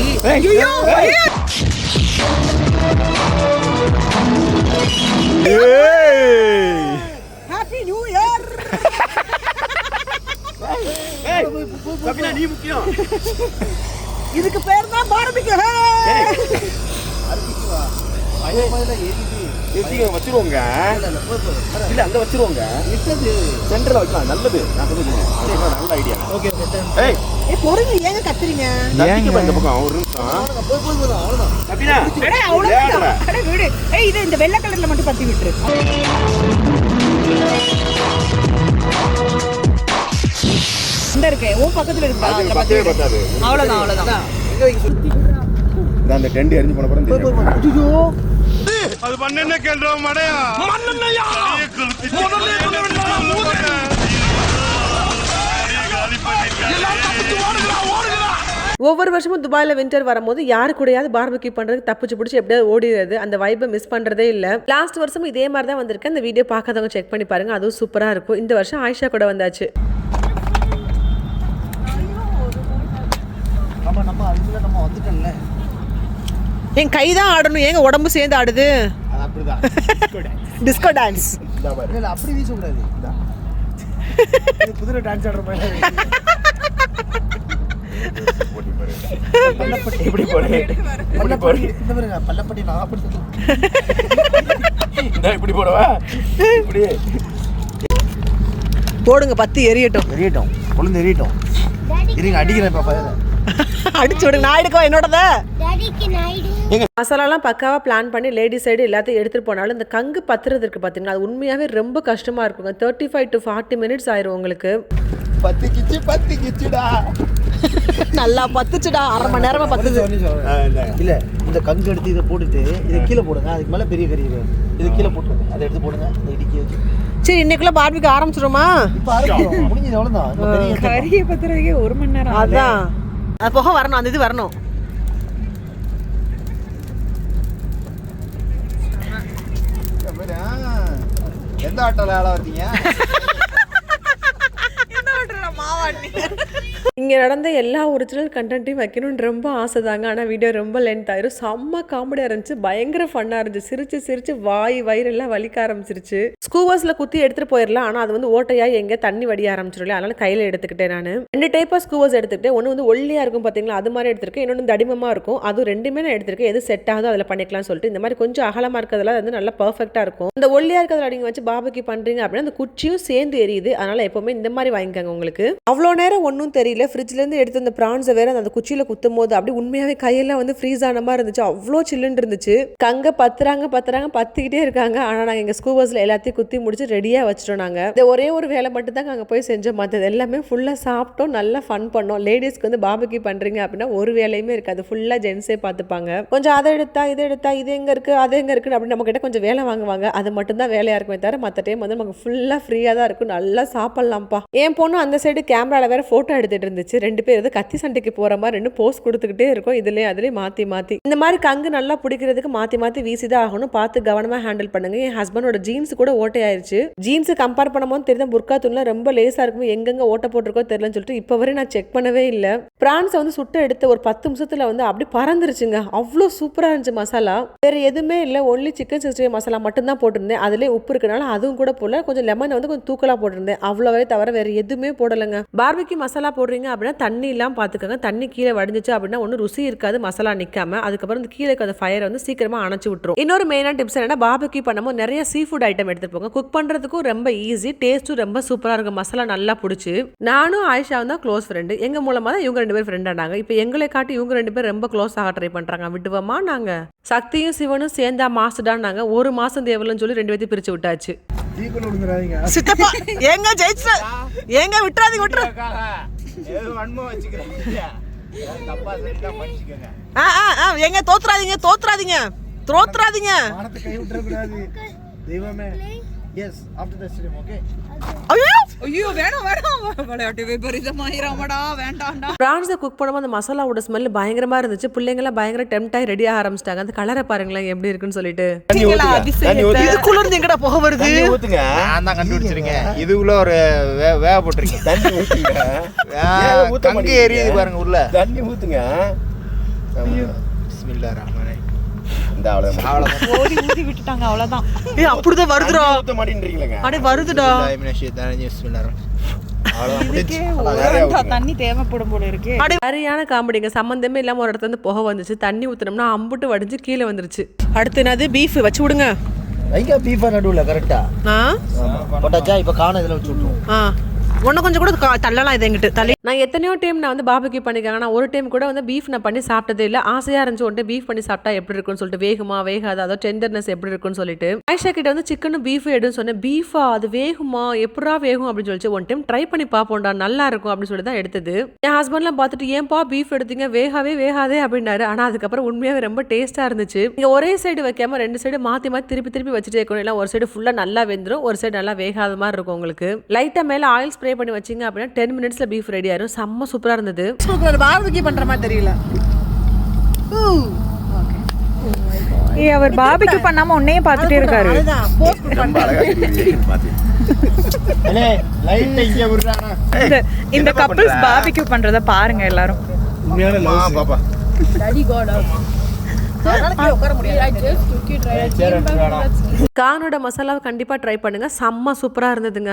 ஹாப்பி நியூ இயர் நீ முக்கியம். இதுக்கு பேர் தான் பாரபிக்கு வச்சிருவோங்க. இல்ல அங்க வச்சிருவோங்க. சென்டர்ல வைக்கலாம். நல்லது. நான் சொல்லுங்க நல்ல ஐடியா ஓகே ஓகே ஏய். பொறுங்க ஏங்க கத்துறீங்க? தப்பிக்க இந்த பக்கம். ஒரு நிமிஷம். போய் போய் போதும் அவ்வளவுதான். கபினா அட விடு. ஏய் இது இந்த வெள்ளை கலர்ல மட்டும் பத்தி விட்டுரு. உன் பக்கத்துல இருக்கா. பத்தி விடு. அந்த டெண்ட் எரிஞ்சு போன அப்புறம் அது கேள்றோம் மடையா? மண்ணெண்ணையா ஒவ்வொரு வருஷமும் துபாயில் வின்டர் வரும்போது யாரு கூடயாவது பார்பக்யூ பண்ணுறதுக்கு தப்பிச்சு பிடிச்சி எப்படியாவது ஓடிடுறது அந்த வைப்பை மிஸ் பண்ணுறதே இல்லை. லாஸ்ட் வருஷமும் இதே மாதிரி தான் வந்திருக்கு அந்த வீடியோ பார்க்காதவங்க செக் பண்ணி பாருங்க. அதுவும் சூப்பராக இருக்கும். இந்த வருஷம் ஆயிஷா கூட வந்தாச்சு. ஆமா நம்ம அதுக்குள்ள நம்ம வந்துட்டோம்ல. என் கை தான் ஆடணும். ஏங்க உடம்பு சேர்ந்து ஆடுது? அது அப்படிதான். டிஸ்கோ டான்ஸ் இல்ல இல்ல அப்படி வீச கூடாது. இந்தா. இது குதிரை டான்ஸ் ஆடுற மாதிரி பள்ளப்பட்டி இப்படி போடு பள்ளப்பட்டி இந்த பாருங்க பள்ளப்பட்டி நான் அப்படி இப்படி போடவா? இப்படி. போடுங்க பத்து எரியட்டும். எரியட்டும். கொழுந்து எரியட்டும். இருங்க அடிக்கிறேன் இப்ப. அடிச்சு விடுங்க நான் எடுக்கவா? என்னோடத? டாடிக்கு நாயுடு மசாலாலாம் பக்காவாக பிளான் பண்ணி லேடிஸ் சைடு எல்லாத்தையும் எடுத்துகிட்டு போனாலும் இந்த கங்கு பத்துறது இருக்குது பார்த்தீங்களா அது உண்மையாகவே ரொம்ப கஷ்டமாக இருக்குங்க. Thirty five to forty minutes ஆயிரும் உங்களுக்கு. பத்து கிச்சு பத்து கிச்சுடா நல்லா பத்துச்சுடா. அரை மணி நேரமா பத்துது. இல்ல இந்த கங்கு எடுத்து இதை போட்டுட்டு இதை கீழே போடுங்க. அதுக்கு மேல பெரிய கறி. இதை கீழே போட்டுருங்க. அதை எடுத்து போடுங்க. இதை இடிக்கி வச்சு. சரி இன்னைக்குள்ள பார்பிக்கு ஆரம்பிக்கிறோம் முடிஞ்சது எடுத்து- கறியை பத்துறதுக்கே ஒரு மணி நேரம். அதான். அது போக வரணும் அந்த இது வரணும். எந்த ஆட்டோல ஆள வந்தீங்க இங்கே நடந்த எல்லா ஒரிஜினல் கண்டென்ட்டையும் வைக்கணும்னு ரொம்ப ஆசை தாங்க ஆனால் வீடியோ ரொம்ப லென்த் ஆயிரும். செம்ம காமெடியாக இருந்துச்சு. பயங்கர ஃபன்னாக இருந்துச்சு. சிரிச்சு சிரிச்சு வாய் வயிறெல்லாம் வலிக்க ஆரம்பிச்சிருச்சு. ஸ்கூவர்ஸில் குத்தி எடுத்துகிட்டு போயிடலாம் ஆனால் அது வந்து ஓட்டையாக எங்கே தண்ணி வடிய ஆரம்பிச்சிடும் அதனால கையில் எடுத்துக்கிட்டேன் நான். ரெண்டு டைப் ஆஃப் ஸ்கூவர்ஸ் எடுத்துக்கிட்டேன். ஒன்று வந்து ஒல்லியாக இருக்கும் பார்த்தீங்களா அது மாதிரி எடுத்துருக்கேன். இன்னொன்று தடிமமாக இருக்கும். அது ரெண்டுமே நான் எடுத்துருக்கேன். எது செட் ஆகுதோ அதில் பண்ணிக்கலாம்னு சொல்லிட்டு. இந்த மாதிரி கொஞ்சம் அகலமாக இருக்கிறதுல வந்து நல்லா பர்ஃபெக்டாக இருக்கும். இந்த ஒல்லியாக இருக்கிறதுல நீங்கள் வச்சு பாபுக்கு பண்ணுறீங்க அப்படின்னா அந்த குச்சியும் சேர்ந்து எரியுது. அதனால் எப்போவுமே இந்த மாதிரி வாங்கிக்கோங்க உங்களுக்கு. அவ்வளோ நேரம் ஒன்றும் தெரியல. ஃப்ரிட்ஜ்லேருந்து எடுத்து அந்த ப்ரான்ஸை வேற அந்த குச்சியில் குத்தும் போது அப்படி உண்மையாகவே கையெல்லாம் வந்து ஃப்ரீஸ் ஆன மாதிரி இருந்துச்சு. அவ்வளோ சில்லுன்னு இருந்துச்சு. கங்க பத்துறாங்க பத்துறாங்க பத்துக்கிட்டே இருக்காங்க. ஆனால் நாங்கள் எங்கள் ஸ்கூவர்ஸில் எல்லாத்தையும் குத்தி முடிச்சு ரெடியாக வச்சிட்டோம் நாங்கள் இந்த ஒரே ஒரு வேலை மட்டும் தான் அங்கே போய் செஞ்சோம். மற்றது எல்லாமே ஃபுல்லாக சாப்பிட்டோம் நல்லா ஃபன் பண்ணோம். லேடிஸ்க்கு வந்து பாபுக்கு பண்ணுறீங்க அப்படின்னா ஒரு வேலையுமே இருக்காது. ஃபுல்லாக ஜென்ஸே பார்த்துப்பாங்க. கொஞ்சம் அதை எடுத்தா இதை எடுத்தா இது எங்கே இருக்குது அது எங்கே இருக்குது அப்படின்னு நம்ம கொஞ்சம் வேலை வாங்குவாங்க. அது மட்டும் தான் வேலையாக இருக்குமே தவிர மற்ற டைம் வந்து நமக்கு ஃபுல்லாக ஃப்ரீயாக தான் இருக்கும். நல்லா சாப்பிட்லாம்ப்பா. என் பொண்ணு அந்த சைடு கேமராவில் வேறு ஃபோட்டோ எடுத்துகிட்டு இருந்துச்சு. இருந்துச்சு ரெண்டு பேர் வந்து கத்தி சண்டைக்கு போகிற மாதிரி ரெண்டு போஸ் கொடுத்துக்கிட்டே இருக்கோம். இதுலேயே அதுலேயே மாற்றி மாற்றி இந்த மாதிரி கங்கு நல்லா பிடிக்கிறதுக்கு மாற்றி மாற்றி வீசி தான் ஆகணும். பார்த்து கவனமாக ஹேண்டில் பண்ணுங்க. என் ஹஸ்பண்டோட ஜீன்ஸ் கூட ஓட்டையாயிருச்சு. ஜீன்ஸ் கம்பேர் பண்ணும்போது தெரியுது புர்கா துணிலாம் ரொம்ப லேசாக இருக்கும் எங்கெங்க ஓட்ட போட்டிருக்கோ தெரியலன்னு சொல்லிட்டு இப்போ வரை நான் செக் பண்ணவே இல்லை. பிரான்ஸை வந்து சுட்டு எடுத்து ஒரு பத்து நிமிஷத்தில் வந்து அப்படி பறந்துருச்சுங்க. அவ்வளோ சூப்பராக இருந்துச்சு மசாலா. வேறு எதுவுமே இல்லை. ஒன்லி சிக்கன் சிக்ஸ்டி மசாலா மட்டும்தான் போட்டிருந்தேன். அதுலேயே உப்பு இருக்கனால அதுவும் கூட போடல. கொஞ்சம் லெமன் வந்து கொஞ்சம் தூக்கலாக போட்டிருந்தேன். அவ்வளோவே தவிர வேறு எதுவுமே போடலைங்க. பார்பிக்கு மசாலா போடுறீங்க அப்படின்னா தண்ணி இல்லாம பார்த்துக்கோங்க. தண்ணி கீழே வடிஞ்சிச்சு அப்படின்னா ஒன்றும் ருசி இருக்காது மசாலா நிற்காம அதுக்கப்புறம் இந்த கீழே இருக்க அந்த ஃபயரை வந்து சீக்கிரமா அணைச்சு விட்டுரும். இன்னொரு மெயினான டிப்ஸ் என்னன்னா பார்பிக்கு பண்ணும்போது நிறைய சீ ஃபுட் ஐட்டம் எடுத்துட்டு போங்க. குக் பண்றதுக்கும் ரொம்ப ஈஸி டேஸ்ட்டும் ரொம்ப சூப்பரா இருக்கும். மசாலா நல்லா பிடிச்சி. நானும் ஆயிஷாவும் தான் க்ளோஸ் ஃப்ரெண்டு எங்க மூலமா தான் இவங்க ரெண்டு பேர் ஃப்ரெண்ட் ஆனாங்க. இப்போ எங்களை காட்டி இவங்க ரெண்டு பேர் ரொம்ப க்ளோஸ் ஆக ட்ரை பண்றாங்க. விட்டுவோமா நாங்க? சக்தியும் சிவனும் சேர்ந்தா மாசுடான்னாங்க ஒரு மாசம் தேவலன்னு சொல்லி ரெண்டு பேர்த்தையும் பிரிச்சு விட்டாச்சு. சித்தப்பா ஏங்க ஜெயிச்சு ஏங்க விட்டுறாதீங்க விட்டுரு. வன்மம் வச்சுக்கிறேன். தப்பா சரிதா பண்ணிச்சுக்கோங்க ஆ ஆ ஆ ஏங்க தோத்துறாதீங்க தோத்துறாதீங்க தோத்துறாதீங்க. தெய்வமே. Yes after the stream okay ஐயோ ஐயோ வேணாம் வேணாம் விளையாட்டு விபரீதமாயிராமடா வேண்டாம்டா ப்ரான்ஸை குக் பண்ணும்போது அந்த மசாலாவோட ஸ்மெல் பயங்கரமா இருந்துச்சு. பிள்ளைங்களாம் பயங்கர டெம்ட் ஆகி ரெடி ஆக ஆரம்பிச்சிட்டாங்க. அந்த கலரை பாருங்களேன் எப்படி இருக்குன்னு சொல்லிட்டு. இதுக்குள்ள இருந்து எங்கடா புகை வருது? ஊத்துங்க. நான் தான் கண்டுபிடிச்சிருக்கேன். இதுக்குள்ள ஒரு வே- வேக போட்டிருக்கேன். தண்ணி ஊத்துங்க. ஊத்த? எரியுது பாருங்க உள்ள. தண்ணி ஊத்துங்க. பிஸ்மில்லா ரஹ்மானே இந்த அவ்வளவுதான் அவ்வளவுதான். ஓடி ஊதி விட்டுட்டாங்க அவ்வளவுதான். ஏய் அப்படிதான் வருதுடா. ஊத்த மாட்டேன்றீங்களேங்க அடே வருதுடா. பிஸ்மில்லாஹி மினஷ் ஷைத்தானிர் ரஜீம். பிஸ்மில்லா ரஹ்மான். அவ்வளவுதான் முடிஞ்சுச்சு. ஓரண்டா தண்ணி தேவைப்படும் போல இருக்கே. சரியான காமெடிங்க. சம்மந்தமே இல்லாம ஒரு இடத்துல இருந்து புகை வந்துச்சு. தண்ணி ஊத்துனோம்னா அம்புட்டு வடிஞ்சு கீழே வந்துருச்சு. அடுத்து என்னது? பீஃப் வச்சு விடுங்க. வைங்க பீஃபா நடுவில் கரெக்டா ஆ? போட்டாச்சா இப்போ காண இதில் வச்சு விட்ருவோம் ஒன்று கொஞ்சம் கூட தள்ளலாம் இது எங்கிட்ட தள்ளி நான் எத்தனையோ டைம் நான் வந்து பாபுக்கு பண்ணிருக்காங்க ஆனால் ஒரு டைம் கூட வந்து பீஃப் நான் பண்ணி சாப்பிட்டதே இல்லை. ஆசையாக இருந்துச்சு ஒன்று பீஃப் பண்ணி சாப்பிட்டா எப்படி இருக்கும்னு சொல்லிட்டு. வேகுமா வேகாது? அதோ டெண்டர்னஸ் எப்படி இருக்கும்னு சொல்லிட்டு. ஆயிஷா கிட்ட வந்து சிக்கனும் பீஃப் எடுன்னு சொன்னேன். பீஃபா அது வேகுமா? எப்படா வேகும் அப்படின்னு சொல்லிச்சு ஒன் டைம் ட்ரை பண்ணி பார்ப்போம்டா நல்லா இருக்கும் அப்படின்னு சொல்லி தான் எடுத்தது. என் ஹஸ்பண்ட்லாம் பார்த்துட்டு ஏன்பா பீஃப் எடுத்தீங்க? வேகாவே வேகாதே அப்படின்னாரு. ஆனால் அதுக்கப்புறம் உண்மையாகவே ரொம்ப டேஸ்ட்டாக இருந்துச்சு. நீங்கள் ஒரே சைடு வைக்காம ரெண்டு சைடு மாற்றி மாற்றி திருப்பி திருப்பி வச்சுட்டே இருக்கணும். இல்லை ஒரு சைடு ஃபுல்லாக நல்லா வெந்துடும் ஒரு சைடு நல்லா வேகாத மாதிரி இருக்கும் உங்களுக்கு. லைட்டாக மேலே ஆயில் ஸ்ப்ரே பண்ணி வச்சிங்க அப்படின்னா டென் மினிட்ஸில் பீஃப் ரெடி ஆயிரும். செம்ம சூப்பராக இருந்தது. பார்வகி பண்ற மாதிரி தெரியல. ஏ அவர் பாபிக்கு பண்ணாம உன்னையே பார்த்துட்டே இருக்காரு. இந்த கப்பிள்ஸ் பாபிக்கு பண்றத பாருங்க எல்லாரும். கானோட மசாலாவை கண்டிப்பாக ட்ரை பண்ணுங்க. செம்ம சூப்பராக இருந்ததுங்க.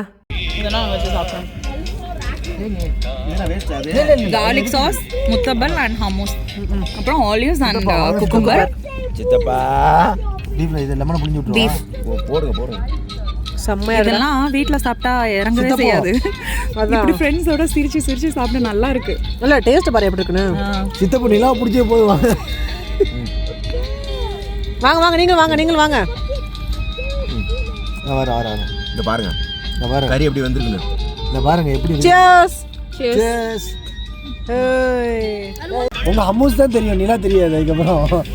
கார்லிக் சாஸ் முத்தபல் அண்ட் ஹமூஸ் அப்புறம் ஆலிவ்ஸ் அண்ட் குக்கும்பர் சித்தப்பா. பீஃப்ல இது லெமனை புளிஞ்சு விட்டுருவோம் போடுங்க போடுங்க. செம்மையா இதெல்லாம் வீட்ல சாப்பிட்டா இறங்கவே செய்யாது. இப்படி ஃப்ரெண்ட்ஸோட சிரிச்சு சிரிச்சு சாப்பிட நல்லா இருக்கு. நல்லா டேஸ்ட் பாரு எப்படி இருக்குன்னு. சித்தப்பு நிலா பிடிச்சே போதுவாங்க வாங்க வாங்க நீங்களும் வாங்க நீங்களும் வாங்க. நான் வரேன் வரேன் வரேன் இந்த பாருங்க. இந்த பாருங்க கறி எப்படி வந்திருக்குன்னு. இந்த பாருங்க எப்படி. Cheers. ஏய். உங்க அம்மூஸ் தான் தெரியும் நிலா தெரியாது அதுக்கப்புறம்.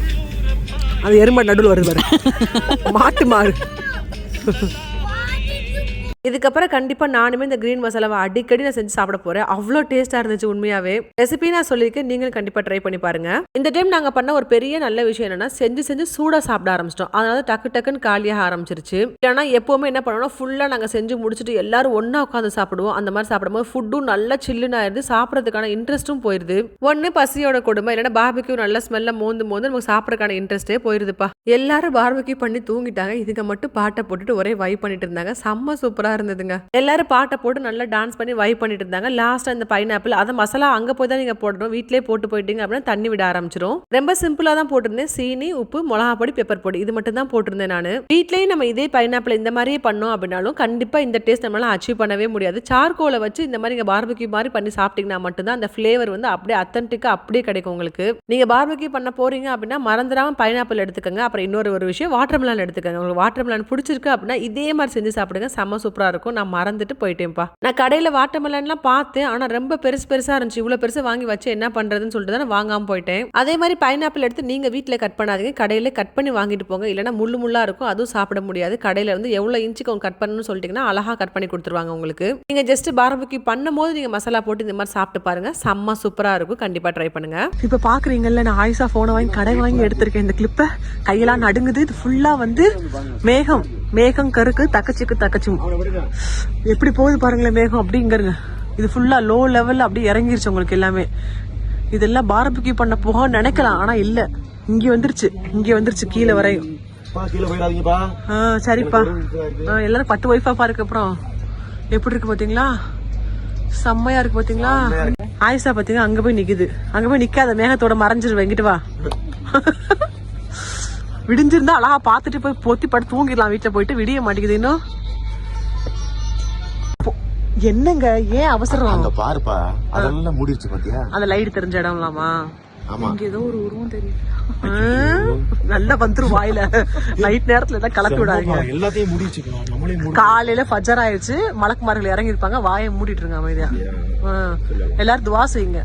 அது எருமை நடுவில் வருது பாரு. மாட்டு மாடு. இதுக்கப்புறம் கண்டிப்பாக நானுமே இந்த க்ரீன் மசாலாவை அடிக்கடி நான் செஞ்சு சாப்பிட போகிறேன் அவ்வளோ டேஸ்ட்டாக இருந்துச்சு உண்மையாகவே ரெசிபி நான் சொல்லியிருக்கேன். நீங்களும் கண்டிப்பாக ட்ரை பண்ணி பாருங்க. இந்த டைம் நாங்கள் பண்ண ஒரு பெரிய நல்ல விஷயம் என்னன்னா செஞ்சு செஞ்சு சூடாக சாப்பிட ஆரம்பிச்சிட்டோம். அதனால டக்கு டக்குன்னு காலியாக ஆரம்பிச்சிருச்சு. ஏன்னா எப்போவுமே என்ன பண்ணோம்னா ஃபுல்லாக நாங்கள் செஞ்சு முடிச்சுட்டு எல்லாரும் ஒன்றா உட்காந்து சாப்பிடுவோம். அந்த மாதிரி சாப்பிடும்போது ஃபுட்டும் நல்லா சில்லுன்னு ஆயிடுது. சாப்பிட்றதுக்கான இன்ட்ரெஸ்ட்டும் போயிடுது ஒன்று பசியோட கொடுமை இல்லைன்னா பார்பிக்யூ நல்ல ஸ்மெல்ல மோந்து மோந்து நமக்கு சாப்பிட்றதுக்கான இன்ட்ரெஸ்ட்டே போயிருதுப்பா. எல்லாரும் பார்பிக்யூ பண்ணி தூங்கிட்டாங்க. இதுக்கு மட்டும் பாட்டை போட்டுட்டு ஒரே வைப் பண்ணிட்டு இருந்தாங்க. செம்ம சூப்பராக சூப்பரா இருந்ததுங்க. எல்லாரும் பாட்டை போட்டு நல்லா டான்ஸ் பண்ணி வைப் பண்ணிட்டு இருந்தாங்க. லாஸ்ட்டாக இந்த பைனாப்பிள் அதை மசாலா அங்கே போய் தான் நீங்கள் போடணும். வீட்டிலே போட்டு போயிட்டீங்க அப்படின்னா தண்ணி விட ஆரம்பிச்சிரும். ரொம்ப சிம்பிளாக தான் போட்டிருந்தேன். சீனி உப்பு மிளகா பொடி பெப்பர் பொடி. இது மட்டும் தான் போட்டிருந்தேன் நான். வீட்லேயும் நம்ம இதே பைனாப்பிள் இந்த மாதிரியே பண்ணோம் அப்படின்னாலும் கண்டிப்பாக இந்த டேஸ்ட் நம்மளால் அச்சீவ் பண்ணவே முடியாது. சார்கோலை வச்சு இந்த மாதிரி நீங்கள் பார்பக்யூ மாதிரி பண்ணி சாப்பிட்டீங்கன்னா மட்டும்தான் அந்த ஃப்ளேவர் வந்து அப்படியே அத்தன்டிக்காக அப்படியே கிடைக்கும் உங்களுக்கு. நீங்கள் பார்பக்யூ பண்ண போகிறீங்க அப்படின்னா மறந்துடாமல் பைனாப்பிள் எடுத்துக்கோங்க. அப்புறம் இன்னொரு ஒரு விஷயம் வாட்டர் மெலன் எடுத்துக்கோங்க. உங்களுக்கு வாட்டர் மெலன் பிடிச்சிருக்கு அப்படின்னா இதே மாதிரி செஞ்சு சாப்பிடுங்க. செம்ம சூப்பராக சூப்பராக இருக்கும். நான் மறந்துட்டு போயிட்டேன்ப்பா. நான் கடையில் வாட்டர்மெலன்லாம் பார்த்தேன். ஆனால் ரொம்ப பெருசு பெருசாக இருந்துச்சு. இவ்வளோ பெருசு வாங்கி வச்சு என்ன பண்ணுறதுன்னு சொல்லிட்டு தான் வாங்காமல் போயிட்டேன். அதே மாதிரி பைனாப்பிள் எடுத்து நீங்கள் வீட்டில் கட் பண்ணாதீங்க. கடையில் கட் பண்ணி வாங்கிட்டு போங்க. இல்லைனா முள்ளு முள்ளாக இருக்கும். அதுவும் சாப்பிட முடியாது. கடையில் வந்து எவ்வளோ இன்ச்சுக்கு அவங்க கட் பண்ணணும்னு சொல்லிட்டிங்கன்னா அழகாக கட் பண்ணி கொடுத்துருவாங்க உங்களுக்கு. நீங்கள் ஜஸ்ட் பாரபுக்கி பண்ணும்போது நீங்கள் மசாலா போட்டு இந்த மாதிரி சாப்பிட்டு பாருங்க. செம்ம சூப்பராக இருக்கும். கண்டிப்பாக ட்ரை பண்ணுங்க. இப்போ பார்க்குறீங்கல்ல நான் ஆயுஷா ஃபோனை வாங்கி கடை வாங்கி எடுத்திருக்கேன். இந்த கிளிப்பை கையெல்லாம் நடுங்குது. இது ஃபுல்லாக வந்து மேகம். மேகம் கருக்கு தக்கச்சிக்கு தக்கச்சும். எப்படி போகுது பாருங்களேன் மேகம் அப்படிங்கிறங்க. இது ஃபுல்லாக லோ லெவலில் அப்படியே இறங்கிருச்சு உங்களுக்கு எல்லாமே. இதெல்லாம் பாரபுக்கி பண்ண போகன்னு நினைக்கலாம் ஆனால் இல்லை. இங்கே வந்துருச்சு. இங்கே வந்துருச்சு கீழே வரையும். ஆ சரிப்பா. ஆ, எல்லாரும் பட்டு ஒய்ஃபா பாருக்கு அப்புறம். எப்படி இருக்கு பாத்தீங்களா? செம்மையா இருக்கு பாத்தீங்களா? ஆயிஷா பாத்தீங்க அங்க போய் நிக்குது. அங்க போய் நிக்காத மேகத்தோட மறைஞ்சிரு வெங்கிட்டு வா. விடிஞ்சிருந்தா அழகா பாத்துட்டு போய் பொத்தி படுத்து தூங்கிடலாம் வீட்டுல போயிட்டு. விடிய மாட்டேங்குது இன்னும். என்னங்க? ஏன் அவசரம்? அங்க பாருப்பா அதெல்லாம் மூடிடுச்சு பாத்தியா? அந்த லைட் தெரிஞ்ச இடம்லாமா? ஆமா. இங்க ஏதோ ஒரு உருவம் தெரியும் நல்லா வந்துரும் வாயில. நைட் நேரத்துல எல்லாம் கலப்பி விடாதீங்க. எல்லாத்தையும் மூடிடுச்சுக்கலாம் நம்மளே மூடி காலையில ஃபஜர் ஆயிடுச்சு மலக்குமார்கள் இறங்கி இருப்பாங்க வாயை மூடிட்டு இருங்க அமைதியா. ஆ. எல்லாரும் துவா செய்யுங்க.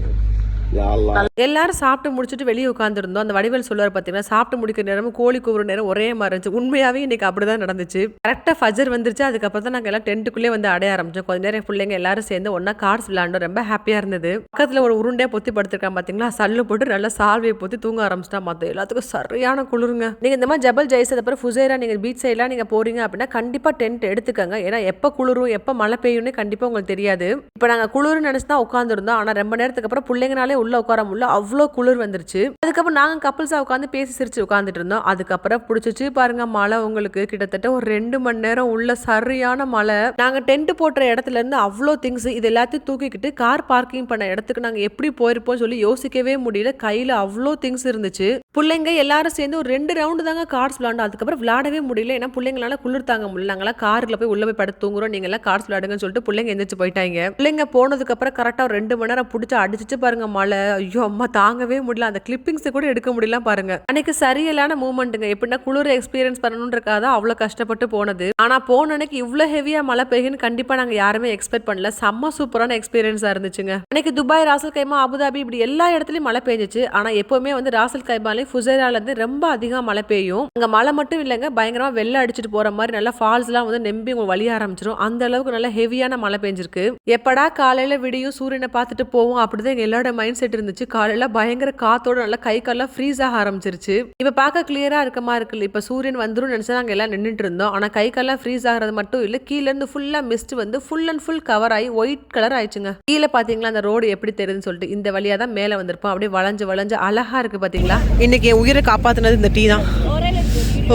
எல்லாரும் சாப்பிட்டு முடிச்சுட்டு வெளியே உட்காந்துருந்தோம் அந்த வடிவேல் சொல்லுவார் பார்த்தீங்கன்னா சாப்பிட்டு முடிக்கிற நேரமும் கோழி கூவுற நேரம் ஒரே மாதிரி இருந்துச்சு. உண்மையாகவே இன்னைக்கு அப்படி தான் நடந்துச்சு கரெக்டாக ஃபஜர் வந்துருச்சு. அதுக்கப்புறம் தான் நாங்கள் எல்லாம் டென்ட்டுக்குள்ளே வந்து அடைய ஆரம்பிச்சோம். கொஞ்ச நேரம் பிள்ளைங்க எல்லாரும் சேர்ந்து ஒன்றா கார்ட்ஸ் விளாண்டோம் ரொம்ப ஹாப்பியாக இருந்தது. பக்கத்தில் ஒரு உருண்டையா பொத்தி படுத்துருக்கான் பார்த்தீங்களா சல்லு போட்டு நல்லா சால்வையை பொத்தி தூங்க ஆரம்பிச்சிட்டா. மற்ற எல்லாத்துக்கும் சரியான குளிருங்க. நீங்கள் இந்த மாதிரி ஜபல் ஜெய்ஸ் அப்புறம் ஃபுசேரா நீங்கள் பீச் சைட்லாம் நீங்கள் போகிறீங்க அப்படின்னா கண்டிப்பாக டென்ட் எடுத்துக்கங்க. ஏன்னா எப்போ குளிரும் எப்போ மழை பெய்யும்னு கண்டிப்பாக உங்களுக்கு தெரியாது. இப்போ நாங்கள் குளிர்னு நினச்சி தான் உட்காந்துருந்தோம் ஆனால் ரொம்ப நேரத்துக்கு அப்புறம் பிள்ளைங்கனாலே உள்ளே உட்கார முடியல. அவ்வளோ குளிர் வந்துருச்சு. அதுக்கப்புறம் நாங்கள் கப்பல்ஸாக உட்காந்து பேசி சிரிச்சு உட்காந்துட்டு இருந்தோம். அதுக்கப்புறம் பிடிச்சிச்சு பாருங்க மழை உங்களுக்கு கிட்டத்தட்ட ஒரு ரெண்டு மணி நேரம் உள்ள சரியான மழை. நாங்கள் டென்ட் போட்டுற இடத்துல இருந்து அவ்வளோ திங்ஸ் இது எல்லாத்தையும் தூக்கிக்கிட்டு கார் பார்க்கிங் பண்ண இடத்துக்கு நாங்கள் எப்படி போயிருப்போம் சொல்லி யோசிக்கவே முடியல. கையில் அவ்வளோ திங்ஸ் இருந்துச்சு. பிள்ளைங்க எல்லாரும் சேர்ந்து ஒரு ரெண்டு ரவுண்டு தாங்க கார்ட்ஸ் விளாண்டோம். அதுக்கப்புறம் விளையாடவே முடியல. ஏன்னா பிள்ளைங்களால குளிர் தாங்க முடியல. நாங்களாம் காரில் போய் உள்ள போய் படுத்து தூங்குறோம். நீங்க எல்லாம் கார்ட்ஸ் விளாடுங்கன்னு சொல்லிட்டு பிள்ளைங்க எந்திரிச்சு போயிட்டாங்க. பிள்ளைங்க போனதுக்கு அப்புறம் கரெக்டாக ஒரு ரெண்டு மணி நேரம் பிடிச்சி அடிச்சிச்சு பாருங்க மழை. ஐயோ அம்மா தாங்கவே முடியல. அந்த கிளிப்பிங்ஸை கூட எடுக்க முடியல பாருங்க. அன்னைக்கு சரியில்லான மூமெண்ட்டுங்க எப்படின்னா குளிர் எக்ஸ்பீரியன்ஸ் பண்ணணுன்றக்காக தான் அவ்வளோ கஷ்டப்பட்டு போனது. ஆனா போன அன்னைக்கு இவ்வளோ ஹெவியா மழை பெய்யுன்னு கண்டிப்பா நாங்க யாருமே எக்ஸ்பெக்ட் பண்ணல. செம்ம சூப்பரான எக்ஸ்பீரியன்ஸா இருந்துச்சுங்க. அன்னைக்கு துபாய் ராசல் கைமா அபுதாபி இப்படி எல்லா இடத்துலையும் மழை பெய்ஞ்சிச்சு ஆனால் எப்போவுமே வந்து ராசல் கைமாலையும் ஃபுசேராலேருந்து ரொம்ப அதிகமாக மழை பெய்யும். அங்கே மழை மட்டும் இல்லைங்க. பயங்கரமாக வெள்ளம் அடிச்சிட்டு போற மாதிரி நல்லா ஃபால்ஸ்லாம் வந்து நெம்பி உங்களுக்கு வழிய ஆரம்பிச்சிடும் அந்த அளவுக்கு நல்லா ஹெவியான மழை பெஞ்சிருக்கு. எப்படா காலையில விடியும் சூரியனை பார்த்துட்டு போவோம். அப்படிதான் எங்களோட எல்லாரோட மைண்ட் செட் இருந்துச்சு. காலையில பயங்கர காத்தோட நல்லா கை கால்லாம் ஃப்ரீஸ் ஆக ஆரம்பிச்சிருச்சு. இப்ப பார்க்க கிளியரா இருக்க மாதிரி இருக்குல்ல. இப்ப சூரியன் வந்துரும் நினைச்சு நாங்க எல்லாம் நின்னுட்டு இருந்தோம். ஆனா கை கால்லாம் ஃப்ரீஸ் ஆகிறது மட்டும் இல்ல. கீழ இருந்து ஃபுல்லா மிஸ்ட் வந்து ஃபுல் அண்ட் ஃபுல் கவர் ஆகி ஒயிட் கலர் ஆயிடுச்சுங்க. கீழே பாத்தீங்களா அந்த ரோடு எப்படி தெரியுதுன்னு சொல்லிட்டு இந்த வழியா தான் மேல வந்திருப்போம். அப்படியே வளைஞ்சு வளைஞ்சு அழகா இருக்கு பாத்தீங்களா? இன்னைக்கு என் உயிரை காப்பாத்துனது இந்த டீ தான்.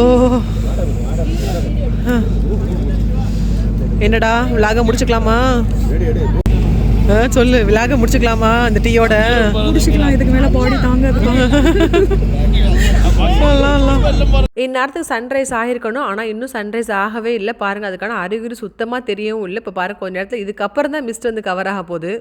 ஓ. என்னடா விலாக முடிச்சுக்கலாமா? சொல்லு விலாக முடிச்சுக்கலாமா? இந்த டீயோட. முடிச்சுக்கலாம் இதுக்கு மேல பாடி தாங்காது இந்நேரத்துக்கு சன்ரைஸ் ஆகிருக்கணும் ஆனால் இன்னும் சன்ரைஸ் ஆகவே இல்லை. பாருங்க அதுக்கான அறிகுறி சுத்தமாக தெரியவும் இல்லை. இப்போ பாருங்க கொஞ்ச நேரத்தில் இதுக்கப்புறம் தான் மிஸ்ட் வந்து கவர் ஆக போகுது.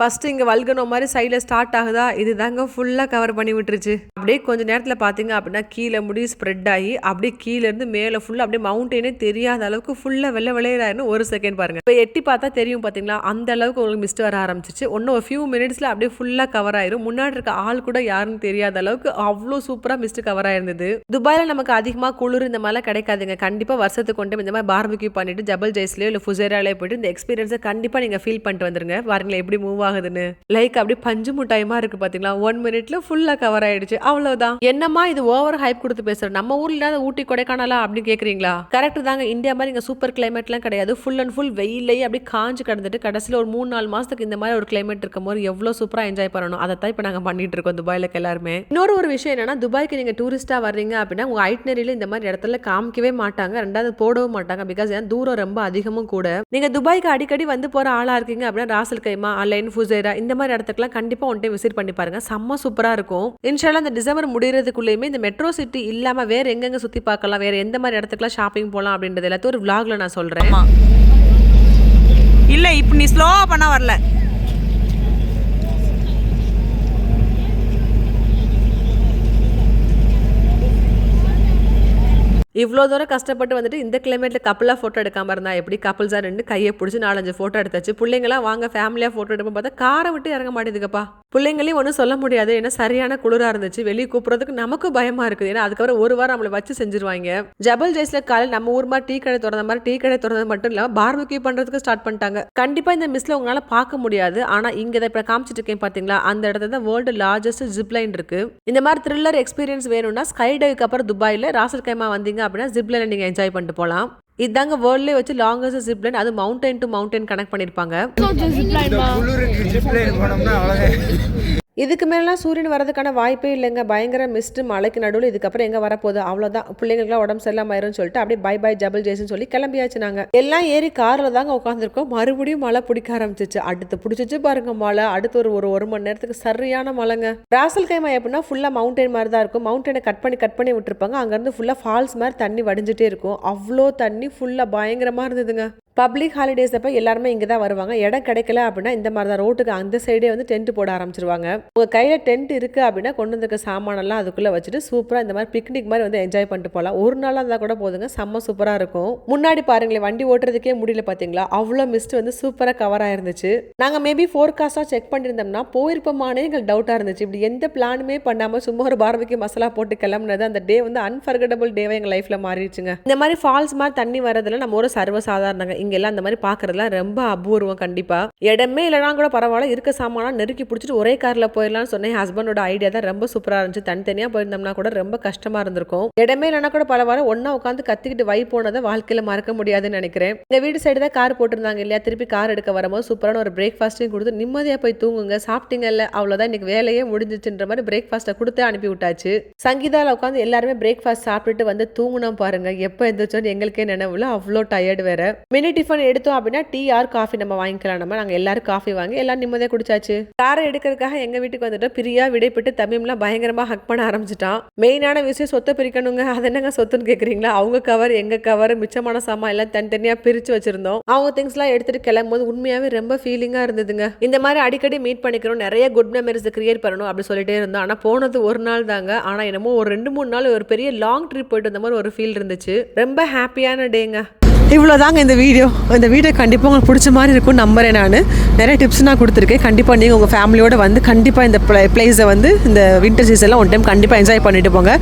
ஃபஸ்ட்டு இங்கே வல்கனோ மாதிரி சைடில் ஸ்டார்ட் ஆகுதா? இது தாங்க ஃபுல்லாக கவர் பண்ணி விட்டுருச்சு. அப்படியே கொஞ்ச நேரத்தில் பார்த்தீங்க அப்படின்னா கீழே முடி ஸ்ப்ரெட் ஆகி அப்படியே கீழே இருந்து மேலே ஃபுல்லாக அப்படியே மவுண்டெயினே தெரியாத அளவுக்கு ஃபுல்லாக வெள்ளை விளையிறாருன்னு ஒரு செகண்ட் பாருங்க. இப்போ எட்டி பார்த்தா தெரியும் பார்த்தீங்களா அந்த அளவுக்கு உங்களுக்கு மிஸ்ட் வர ஆரம்பிச்சிச்சு. ஒன்றும் ஒரு ஃபியூ மினிட்ஸில் அப்படியே ஃபுல்லாக கவர் ஆயிரும். முன்னாடி இருக்க ஆள் கூட யாருன்னு தெரியாத அளவுக்கு அவ்வளோ சூப்பராக மிஸ்ட் கவர் ஆயிருந்தது. துபாயில் நமக்கு அதிகமாக குளிர் இந்த மாதிரிலாம் கிடைக்காதுங்க. கண்டிப்பாக வருஷத்துக்கு கொண்டு இந்த மாதிரி பார்பிக்யூ பண்ணிட்டு ஜபல் ஜெய்ஸ்லேயோ இல்லை ஃபுசேராலே போயிட்டு இந்த எக்ஸ்பீரியன்ஸை கண்டிப்பாக நீங்கள் ஃபீல் பண்ணிட்டு வந்துருங்க. பாருங்களேன் எப்படி மூவ் ஆகுதுன்னு லைக் அப்படியே பஞ்சு முட்டாயமா இருக்கு பாத்தீங்களா? ஒன் மினிட்ல ஃபுல்லா கவர் ஆயிடுச்சு. அவ்வளவுதான். என்னமா இது ஓவர் ஹைப் கொடுத்து பேசுறோம் நம்ம ஊர்ல இல்லாத ஊட்டி கொடைக்கானலா அப்படின்னு கேக்குறீங்களா? கரெக்ட் தாங்க. இந்தியா மாதிரி இங்க சூப்பர் கிளைமேட்லாம் கிடையாது. ஃபுல் அண்ட் ஃபுல் வெயிலேயே அப்படியே காஞ்சு கிடந்துட்டு கடைசியில் ஒரு மூணு நாலு மாசத்துக்கு இந்த மாதிரி ஒரு கிளைமேட் இருக்கும் போது எவ்வளவு சூப்பரா என்ஜாய் பண்ணணும்? அதை தான் இப்போ நாங்க பண்ணிட்டு இருக்கோம் துபாயில எல்லாருமே. இன்னொரு ஒரு விஷயம் என்னன்னா துபாய்க்கு நீங்க டூரிஸ்டா வர்றீங்க அப்படின்னா உங்க ஐட்னரியில இந்த மாதிரி இடத்துல காமிக்கவே மாட்டாங்க. ரெண்டாவது போடவும் மாட்டாங்க. பிகாஸ் ஏன் தூரம் ரொம்ப அதிகமும் கூட. நீங்க துபாய்க்கு அடிக்கடி வந்து போற ஆளா இருக்கீங்க அப்படின்னா ராசல் கைமா அலைன் ஃபுசேரா இந்த மாதிரி இடத்துக்குலாம் கண்டிப்பாக ஒன் டைம் விசிட் பண்ணி பாருங்க. செம்ம சூப்பராக இருக்கும். இன்ஷால்லா இந்த டிசம்பர் முடிகிறதுக்குள்ளேயுமே இந்த மெட்ரோ சிட்டி இல்லாமல் வேற எங்கெங்க சுற்றி பார்க்கலாம் வேற எந்த மாதிரி இடத்துக்குலாம் ஷாப்பிங் போகலாம் அப்படின்றது எல்லாத்தையும் ஒரு விளாகில் நான் சொல்கிறேன் இல்லை இப்ப நீ ஸ்லோவாக பண்ண வரல. இவ்வளோ தூரம் கஷ்டப்பட்டு வந்துட்டு இந்த கிளைமேட்டில் கப்பலாக ஃபோட்டோ எடுக்காமல் இருந்தால் எப்படி? கப்பல்ஸாக ரெண்டு கையை பிடிச்சி நாலஞ்சு ஃபோட்டோ எடுத்தாச்சு பிள்ளைங்களாம் வாங்க ஃபேமிலியாக ஃபோட்டோ எடுப்போம் பார்த்தா காரை விட்டு இறங்க மாட்டேதுக்கப்பா பிள்ளைங்களையும் ஒன்றும் சொல்ல முடியாது. ஏன்னா சரியான குளிராக இருந்துச்சு. வெளியே கூப்பிட்றதுக்கு நமக்கும் பயமாக இருக்குது. ஏன்னா அதுக்கப்புறம் ஒரு வாரம் நம்மளை வச்சு செஞ்சுருவாங்க. ஜபல் ஜெய்ஸில் காலையில் நம்ம ஊர் மாதிரி டீ கடை திறந்த மாதிரி டீ கடை திறந்தது மட்டும் இல்லாமல் பார்பக்யூ பண்ணுறதுக்கு ஸ்டார்ட் பண்ணிட்டாங்க. கண்டிப்பாக இந்த மிஸ்ல உங்களால் பார்க்க முடியாது. ஆனால் இங்கே இதை இப்போ காமிச்சிட்டு இருக்கேன் பார்த்தீங்களா? அந்த இடத்துல தான் வேர்ல்டு லார்ஜஸ்ட் ஜிப்லைன் இருக்குது இந்த மாதிரி த்ரில்லர் எக்ஸ்பீரியன்ஸ் வேணும்னா ஸ்கை டைவுக்கு அப்புறம் துபாயில் ராசல் கைமா வந்தீங்க அப்படின்னா ஜிப்லைனை நீங்கள் என்ஜாய் பண்ணிட்டு போகலாம் இதாங்க வேர்ல்ட்லேயே வச்சு லாங்கஸ்ட் ஜிப்லைன் அது மவுண்டைன் டு மவுண்டைன் கனெக்ட் பண்ணியிருப்பாங்க இதுக்கு மேலாம் சூரியன் வரதுக்கான வாய்ப்பே இல்லைங்க. பயங்கர மிஸ்ட்டு மலைக்கு நடுவில் இதுக்கப்புறம் எங்கே வரப்போகுது? அவ்வளோதான் பிள்ளைங்களுக்குலாம் உடம்பு சரியில்லாம ஆயிரும்னு சொல்லிட்டு அப்படியே பை பை ஜபல் ஜேசன் சொல்லி கிளம்பியாச்சு நாங்கள் எல்லாம் ஏறி காரில் தாங்க உட்காந்துருக்கோம் மறுபடியும் மழை பிடிக்க ஆரம்பிச்சிச்சு. அடுத்து பிடிச்சிச்சு பாருங்க மழை. அடுத்து ஒரு ஒரு ஒரு மணி நேரத்துக்கு சரியான மழைங்க. ராசல் கைமா எப்படின்னா ஃபுல்லாக மவுண்டைன் மாதிரி தான் இருக்கும். மவுண்டனை கட் பண்ணி கட் பண்ணி விட்டுருப்பாங்க. அங்கேருந்து ஃபுல்லாக ஃபால்ஸ் மாதிரி தண்ணி வடிஞ்சிட்டே இருக்கும். அவ்வளோ தண்ணி ஃபுல்லாக பயங்கரமாக இருந்ததுங்க. பப்ளிக் ஹாலிடேஸ் அப்போ எல்லாருமே இங்கே தான் வருவாங்க. இடம் கிடைக்கல அப்படின்னா இந்த மாதிரி தான் ரோட்டுக்கு அந்த சைடே வந்து டென்ட் போட ஆரம்பிச்சிருவாங்க. உங்கள் கையில் டென்ட் இருக்குது அப்படின்னா கொண்டு வந்திருக்க சாமானெல்லாம் அதுக்குள்ளே வச்சுட்டு சூப்பராக இந்த மாதிரி பிக்னிக் மாதிரி வந்து என்ஜாய் பண்ணிட்டு போகலாம் ஒரு நாளாக இருந்தால் கூட போதுங்க. செம்ம சூப்பராக இருக்கும். முன்னாடி பாருங்களேன் வண்டி ஓட்டுறதுக்கே முடியல பார்த்தீங்களா அவ்வளோ மிஸ்ட் வந்து சூப்பராக கவர் ஆயிருந்துச்சு. நாங்கள் மேபி ஃபோர்காஸ்ட்டாக செக் பண்ணியிருந்தோம்னா போயிருப்போமானே எங்களுக்கு டவுட்டாக இருந்துச்சு. இப்படி எந்த பிளானுமே பண்ணாமல் சும்மா ஒரு பார்வைக்கு மசாலா போட்டு கிளம்புனது அந்த டே வந்து அன்ஃபர்கட்டபிள் டேவாக எங்கள் லைஃப்பில் மாறிடுச்சுங்க. இந்த மாதிரி ஃபால்ஸ் மாதிரி தண்ணி வரதுல நம்ம ஒரு சர்வசாதாரணங்க இங்கெல்லாம் அந்த மாதிரி பார்க்கறதுலாம் ரொம்ப அபூர்வம் கண்டிப்பா. இடமே இல்லைனா கூட பரவாயில்ல இருக்க சாமானா நெருக்கி பிடிச்சிட்டு ஒரே கார்ல போயிடலாம்னு சொன்னேன். ஹஸ்பண்டோட ஐடியா தான் ரொம்ப சூப்பரா இருந்துச்சு. தனித்தனியா போயிருந்தோம்னா கூட ரொம்ப கஷ்டமா இருந்திருக்கும். இடமே இல்லைனா கூட பரவாயில்ல ஒன்றா உட்காந்து கத்திக்கிட்டு வை போனதை வாழ்க்கையில மறக்க முடியாதுன்னு நினைக்கிறேன். இந்த வீடு சைடு தான் கார் போட்டிருந்தாங்க இல்லையா? திருப்பி கார் எடுக்க வரும்போது சூப்பரான ஒரு பிரேக்ஃபாஸ்ட்டையும் கொடுத்து நிம்மதியாக போய் தூங்குங்க. சாப்பிட்டீங்கல்ல அவ்வளோதான் இன்னைக்கு வேலையே முடிஞ்சிச்சுன்ற மாதிரி பிரேக்ஃபாஸ்ட்டை கொடுத்து அனுப்பி விட்டாச்சு. சங்கீதால உட்காந்து எல்லாருமே பிரேக்ஃபாஸ்ட் சாப்பிட்டுட்டு வந்து தூங்கினோம் பாருங்க. எப்போ எந்திரிச்சோன்னு எங்களுக்கே நினைவுல அவ்வளோ டயர்டு வேற. மினி டிஃபன் எடுத்தோம் அப்படின்னா டீ ஆர் காஃபி நம்ம வாங்கிக்கலாம். நம்ம நாங்கள் எல்லாரும் காஃபி வாங்கி எல்லாம் நிம்மதியாக குடிச்சாச்சு. காரை எடுக்கிறதுக்காக எங்கள் வீட்டுக்கு வந்துட்டு பிரியா விடைப்பட்டு தமிழ்லாம் பயங்கரமாக ஹக் பண்ண ஆரம்பிச்சிட்டான். மெயினான விஷயம் சொத்தை பிரிக்கணுங்க. அது என்னங்க சொத்துன்னு கேட்குறீங்களா அவங்க கவர் எங்கள் கவர் மிச்சமான சாமான் எல்லாம் தனித்தனியாக பிரித்து வச்சுருந்தோம். அவங்க திங்ஸ்லாம் கிளம்பும் போது உண்மையாகவே ரொம்ப ஃபீலிங்காக இருந்ததுங்க. இந்த மாதிரி அடிக்கடி மீட் பண்ணிக்கிறோம். நிறைய குட் மெமரிஸ் கிரியேட் பண்ணணும் அப்படி சொல்லிட்டே இருந்தோம். ஆனால் போனது ஒரு நாள் தாங்க. ஆனால் என்னமோ ஒரு ரெண்டு மூணு நாள் ஒரு பெரிய லாங் ட்ரிப் போயிட்டு வந்த மாதிரி ஒரு ஃபீல் இருந்துச்சு. ரொம்ப ஹாப்பியான டேங்க இவ்வளோ தாங்க இந்த வீடியோ. இந்த வீடியோ கண்டிப்பாக உங்களுக்கு பிடிச்ச மாதிரி இருக்கும் நம்புறேன் நான். நிறைய டிப்ஸ் நான் கொடுத்துருக்கேன். கண்டிப்பாக நீங்கள் உங்கள் ஃபேமிலியோட வந்து கண்டிப்பாக இந்த பிளேஸை வந்து இந்த வின்டர் சீசனில் ஒன் டைம் கண்டிப்பாக என்ஜாய் பண்ணிட்டு போங்க.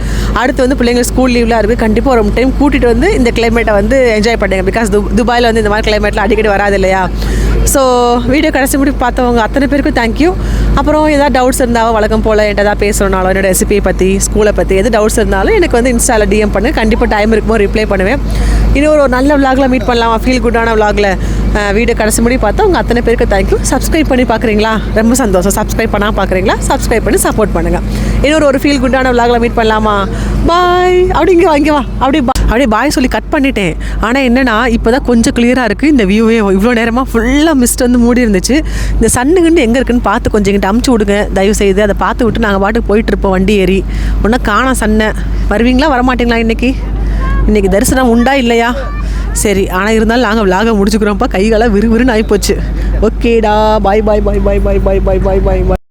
அடுத்து வந்து பிள்ளைங்க ஸ்கூல் லீவ்லாம் இருக்குது கண்டிப்பாக ஒரு டைம் கூட்டிகிட்டு வந்து இந்த கிளைமேட்டை வந்து என்ஜாய் பண்ணுங்க. பிகாஸ் துபாயில் வந்து இந்த மாதிரி கிளைமேட்லாம் அடிக்கடி வராது இல்லையா? ஸோ வீடியோ கடைசி முடி பார்த்தவங்க அத்தனை பேருக்கும் தேங்க்யூ அப்புறம் ஏதாவது டவுட்ஸ் இருந்தாலும் வழக்கம் போல் என்கிட்ட ஏதாவது பேசணுனாலும் என்னோட ரெசிபியை பற்றி ஸ்கூலை பற்றி எது டவுட்ஸ் இருந்தாலும் எனக்கு வந்து இன்ஸ்டாவில் டிஎம் பண்ணு. கண்டிப்பாக டைம் இருக்கும்போது ரிப்ளை பண்ணுவேன். இன்னொரு ஒரு நல்ல விளாகில் மீட் பண்ணலாமா? ஃபீல் குட்டான விளாகில் வீடியோ கடைசி முடி பார்த்தா உங்கள் அத்தனை பேருக்கு தேங்க்யூ சப்ஸ்கிரைப் பண்ணி பார்க்குறீங்களா? ரொம்ப சந்தோஷம். சப்ஸ்கிரைப் பண்ணால் பார்க்குறீங்களா? சப்ஸ்கிரைப் பண்ணி சப்போர்ட் பண்ணுங்கள் இன்னொரு ஒரு ஃபீல் குட்டான விளாகில் மீட் பண்ணலாமா? பாய் அப்படி இங்கே வாங்கி இங்கே வா. அப்படி அப்படியே பாய் சொல்லி கட் பண்ணிட்டேன். ஆனால் என்னென்னா இப்போ தான் கொஞ்சம் கிளியராக இருக்குது இந்த வியூவே இவ்வளோ நேரமாக ஃபுல்லாக மிஸ்ட் வந்து மூடி இருந்துச்சு. இந்த சன்னுங்கன்னு எங்கே இருக்குன்னு பார்த்து கொஞ்சம் எங்கிட்ட அமுச்சு விடுங்க. தயவு செய்து அதை பார்த்து விட்டு நாங்கள் பாட்டுக்கு போயிட்டு இருப்போம். வண்டி ஏறி. ஒன்றா காணோம் சன்னை. வருவீங்களா? வரமாட்டீங்களா இன்னைக்கு? இன்னைக்கு தரிசனம் உண்டா இல்லையா? சரி ஆனால் இருந்தாலும் நாங்கள் விலாக முடிச்சுக்கிறோம்ப்பா. கைகால விறுவிறுன்னு ஆகிப்போச்சு ஓகேடா பாய் பாய் பாய் பாய் பாய் பாய் பாய் பாய் பாய் பாய்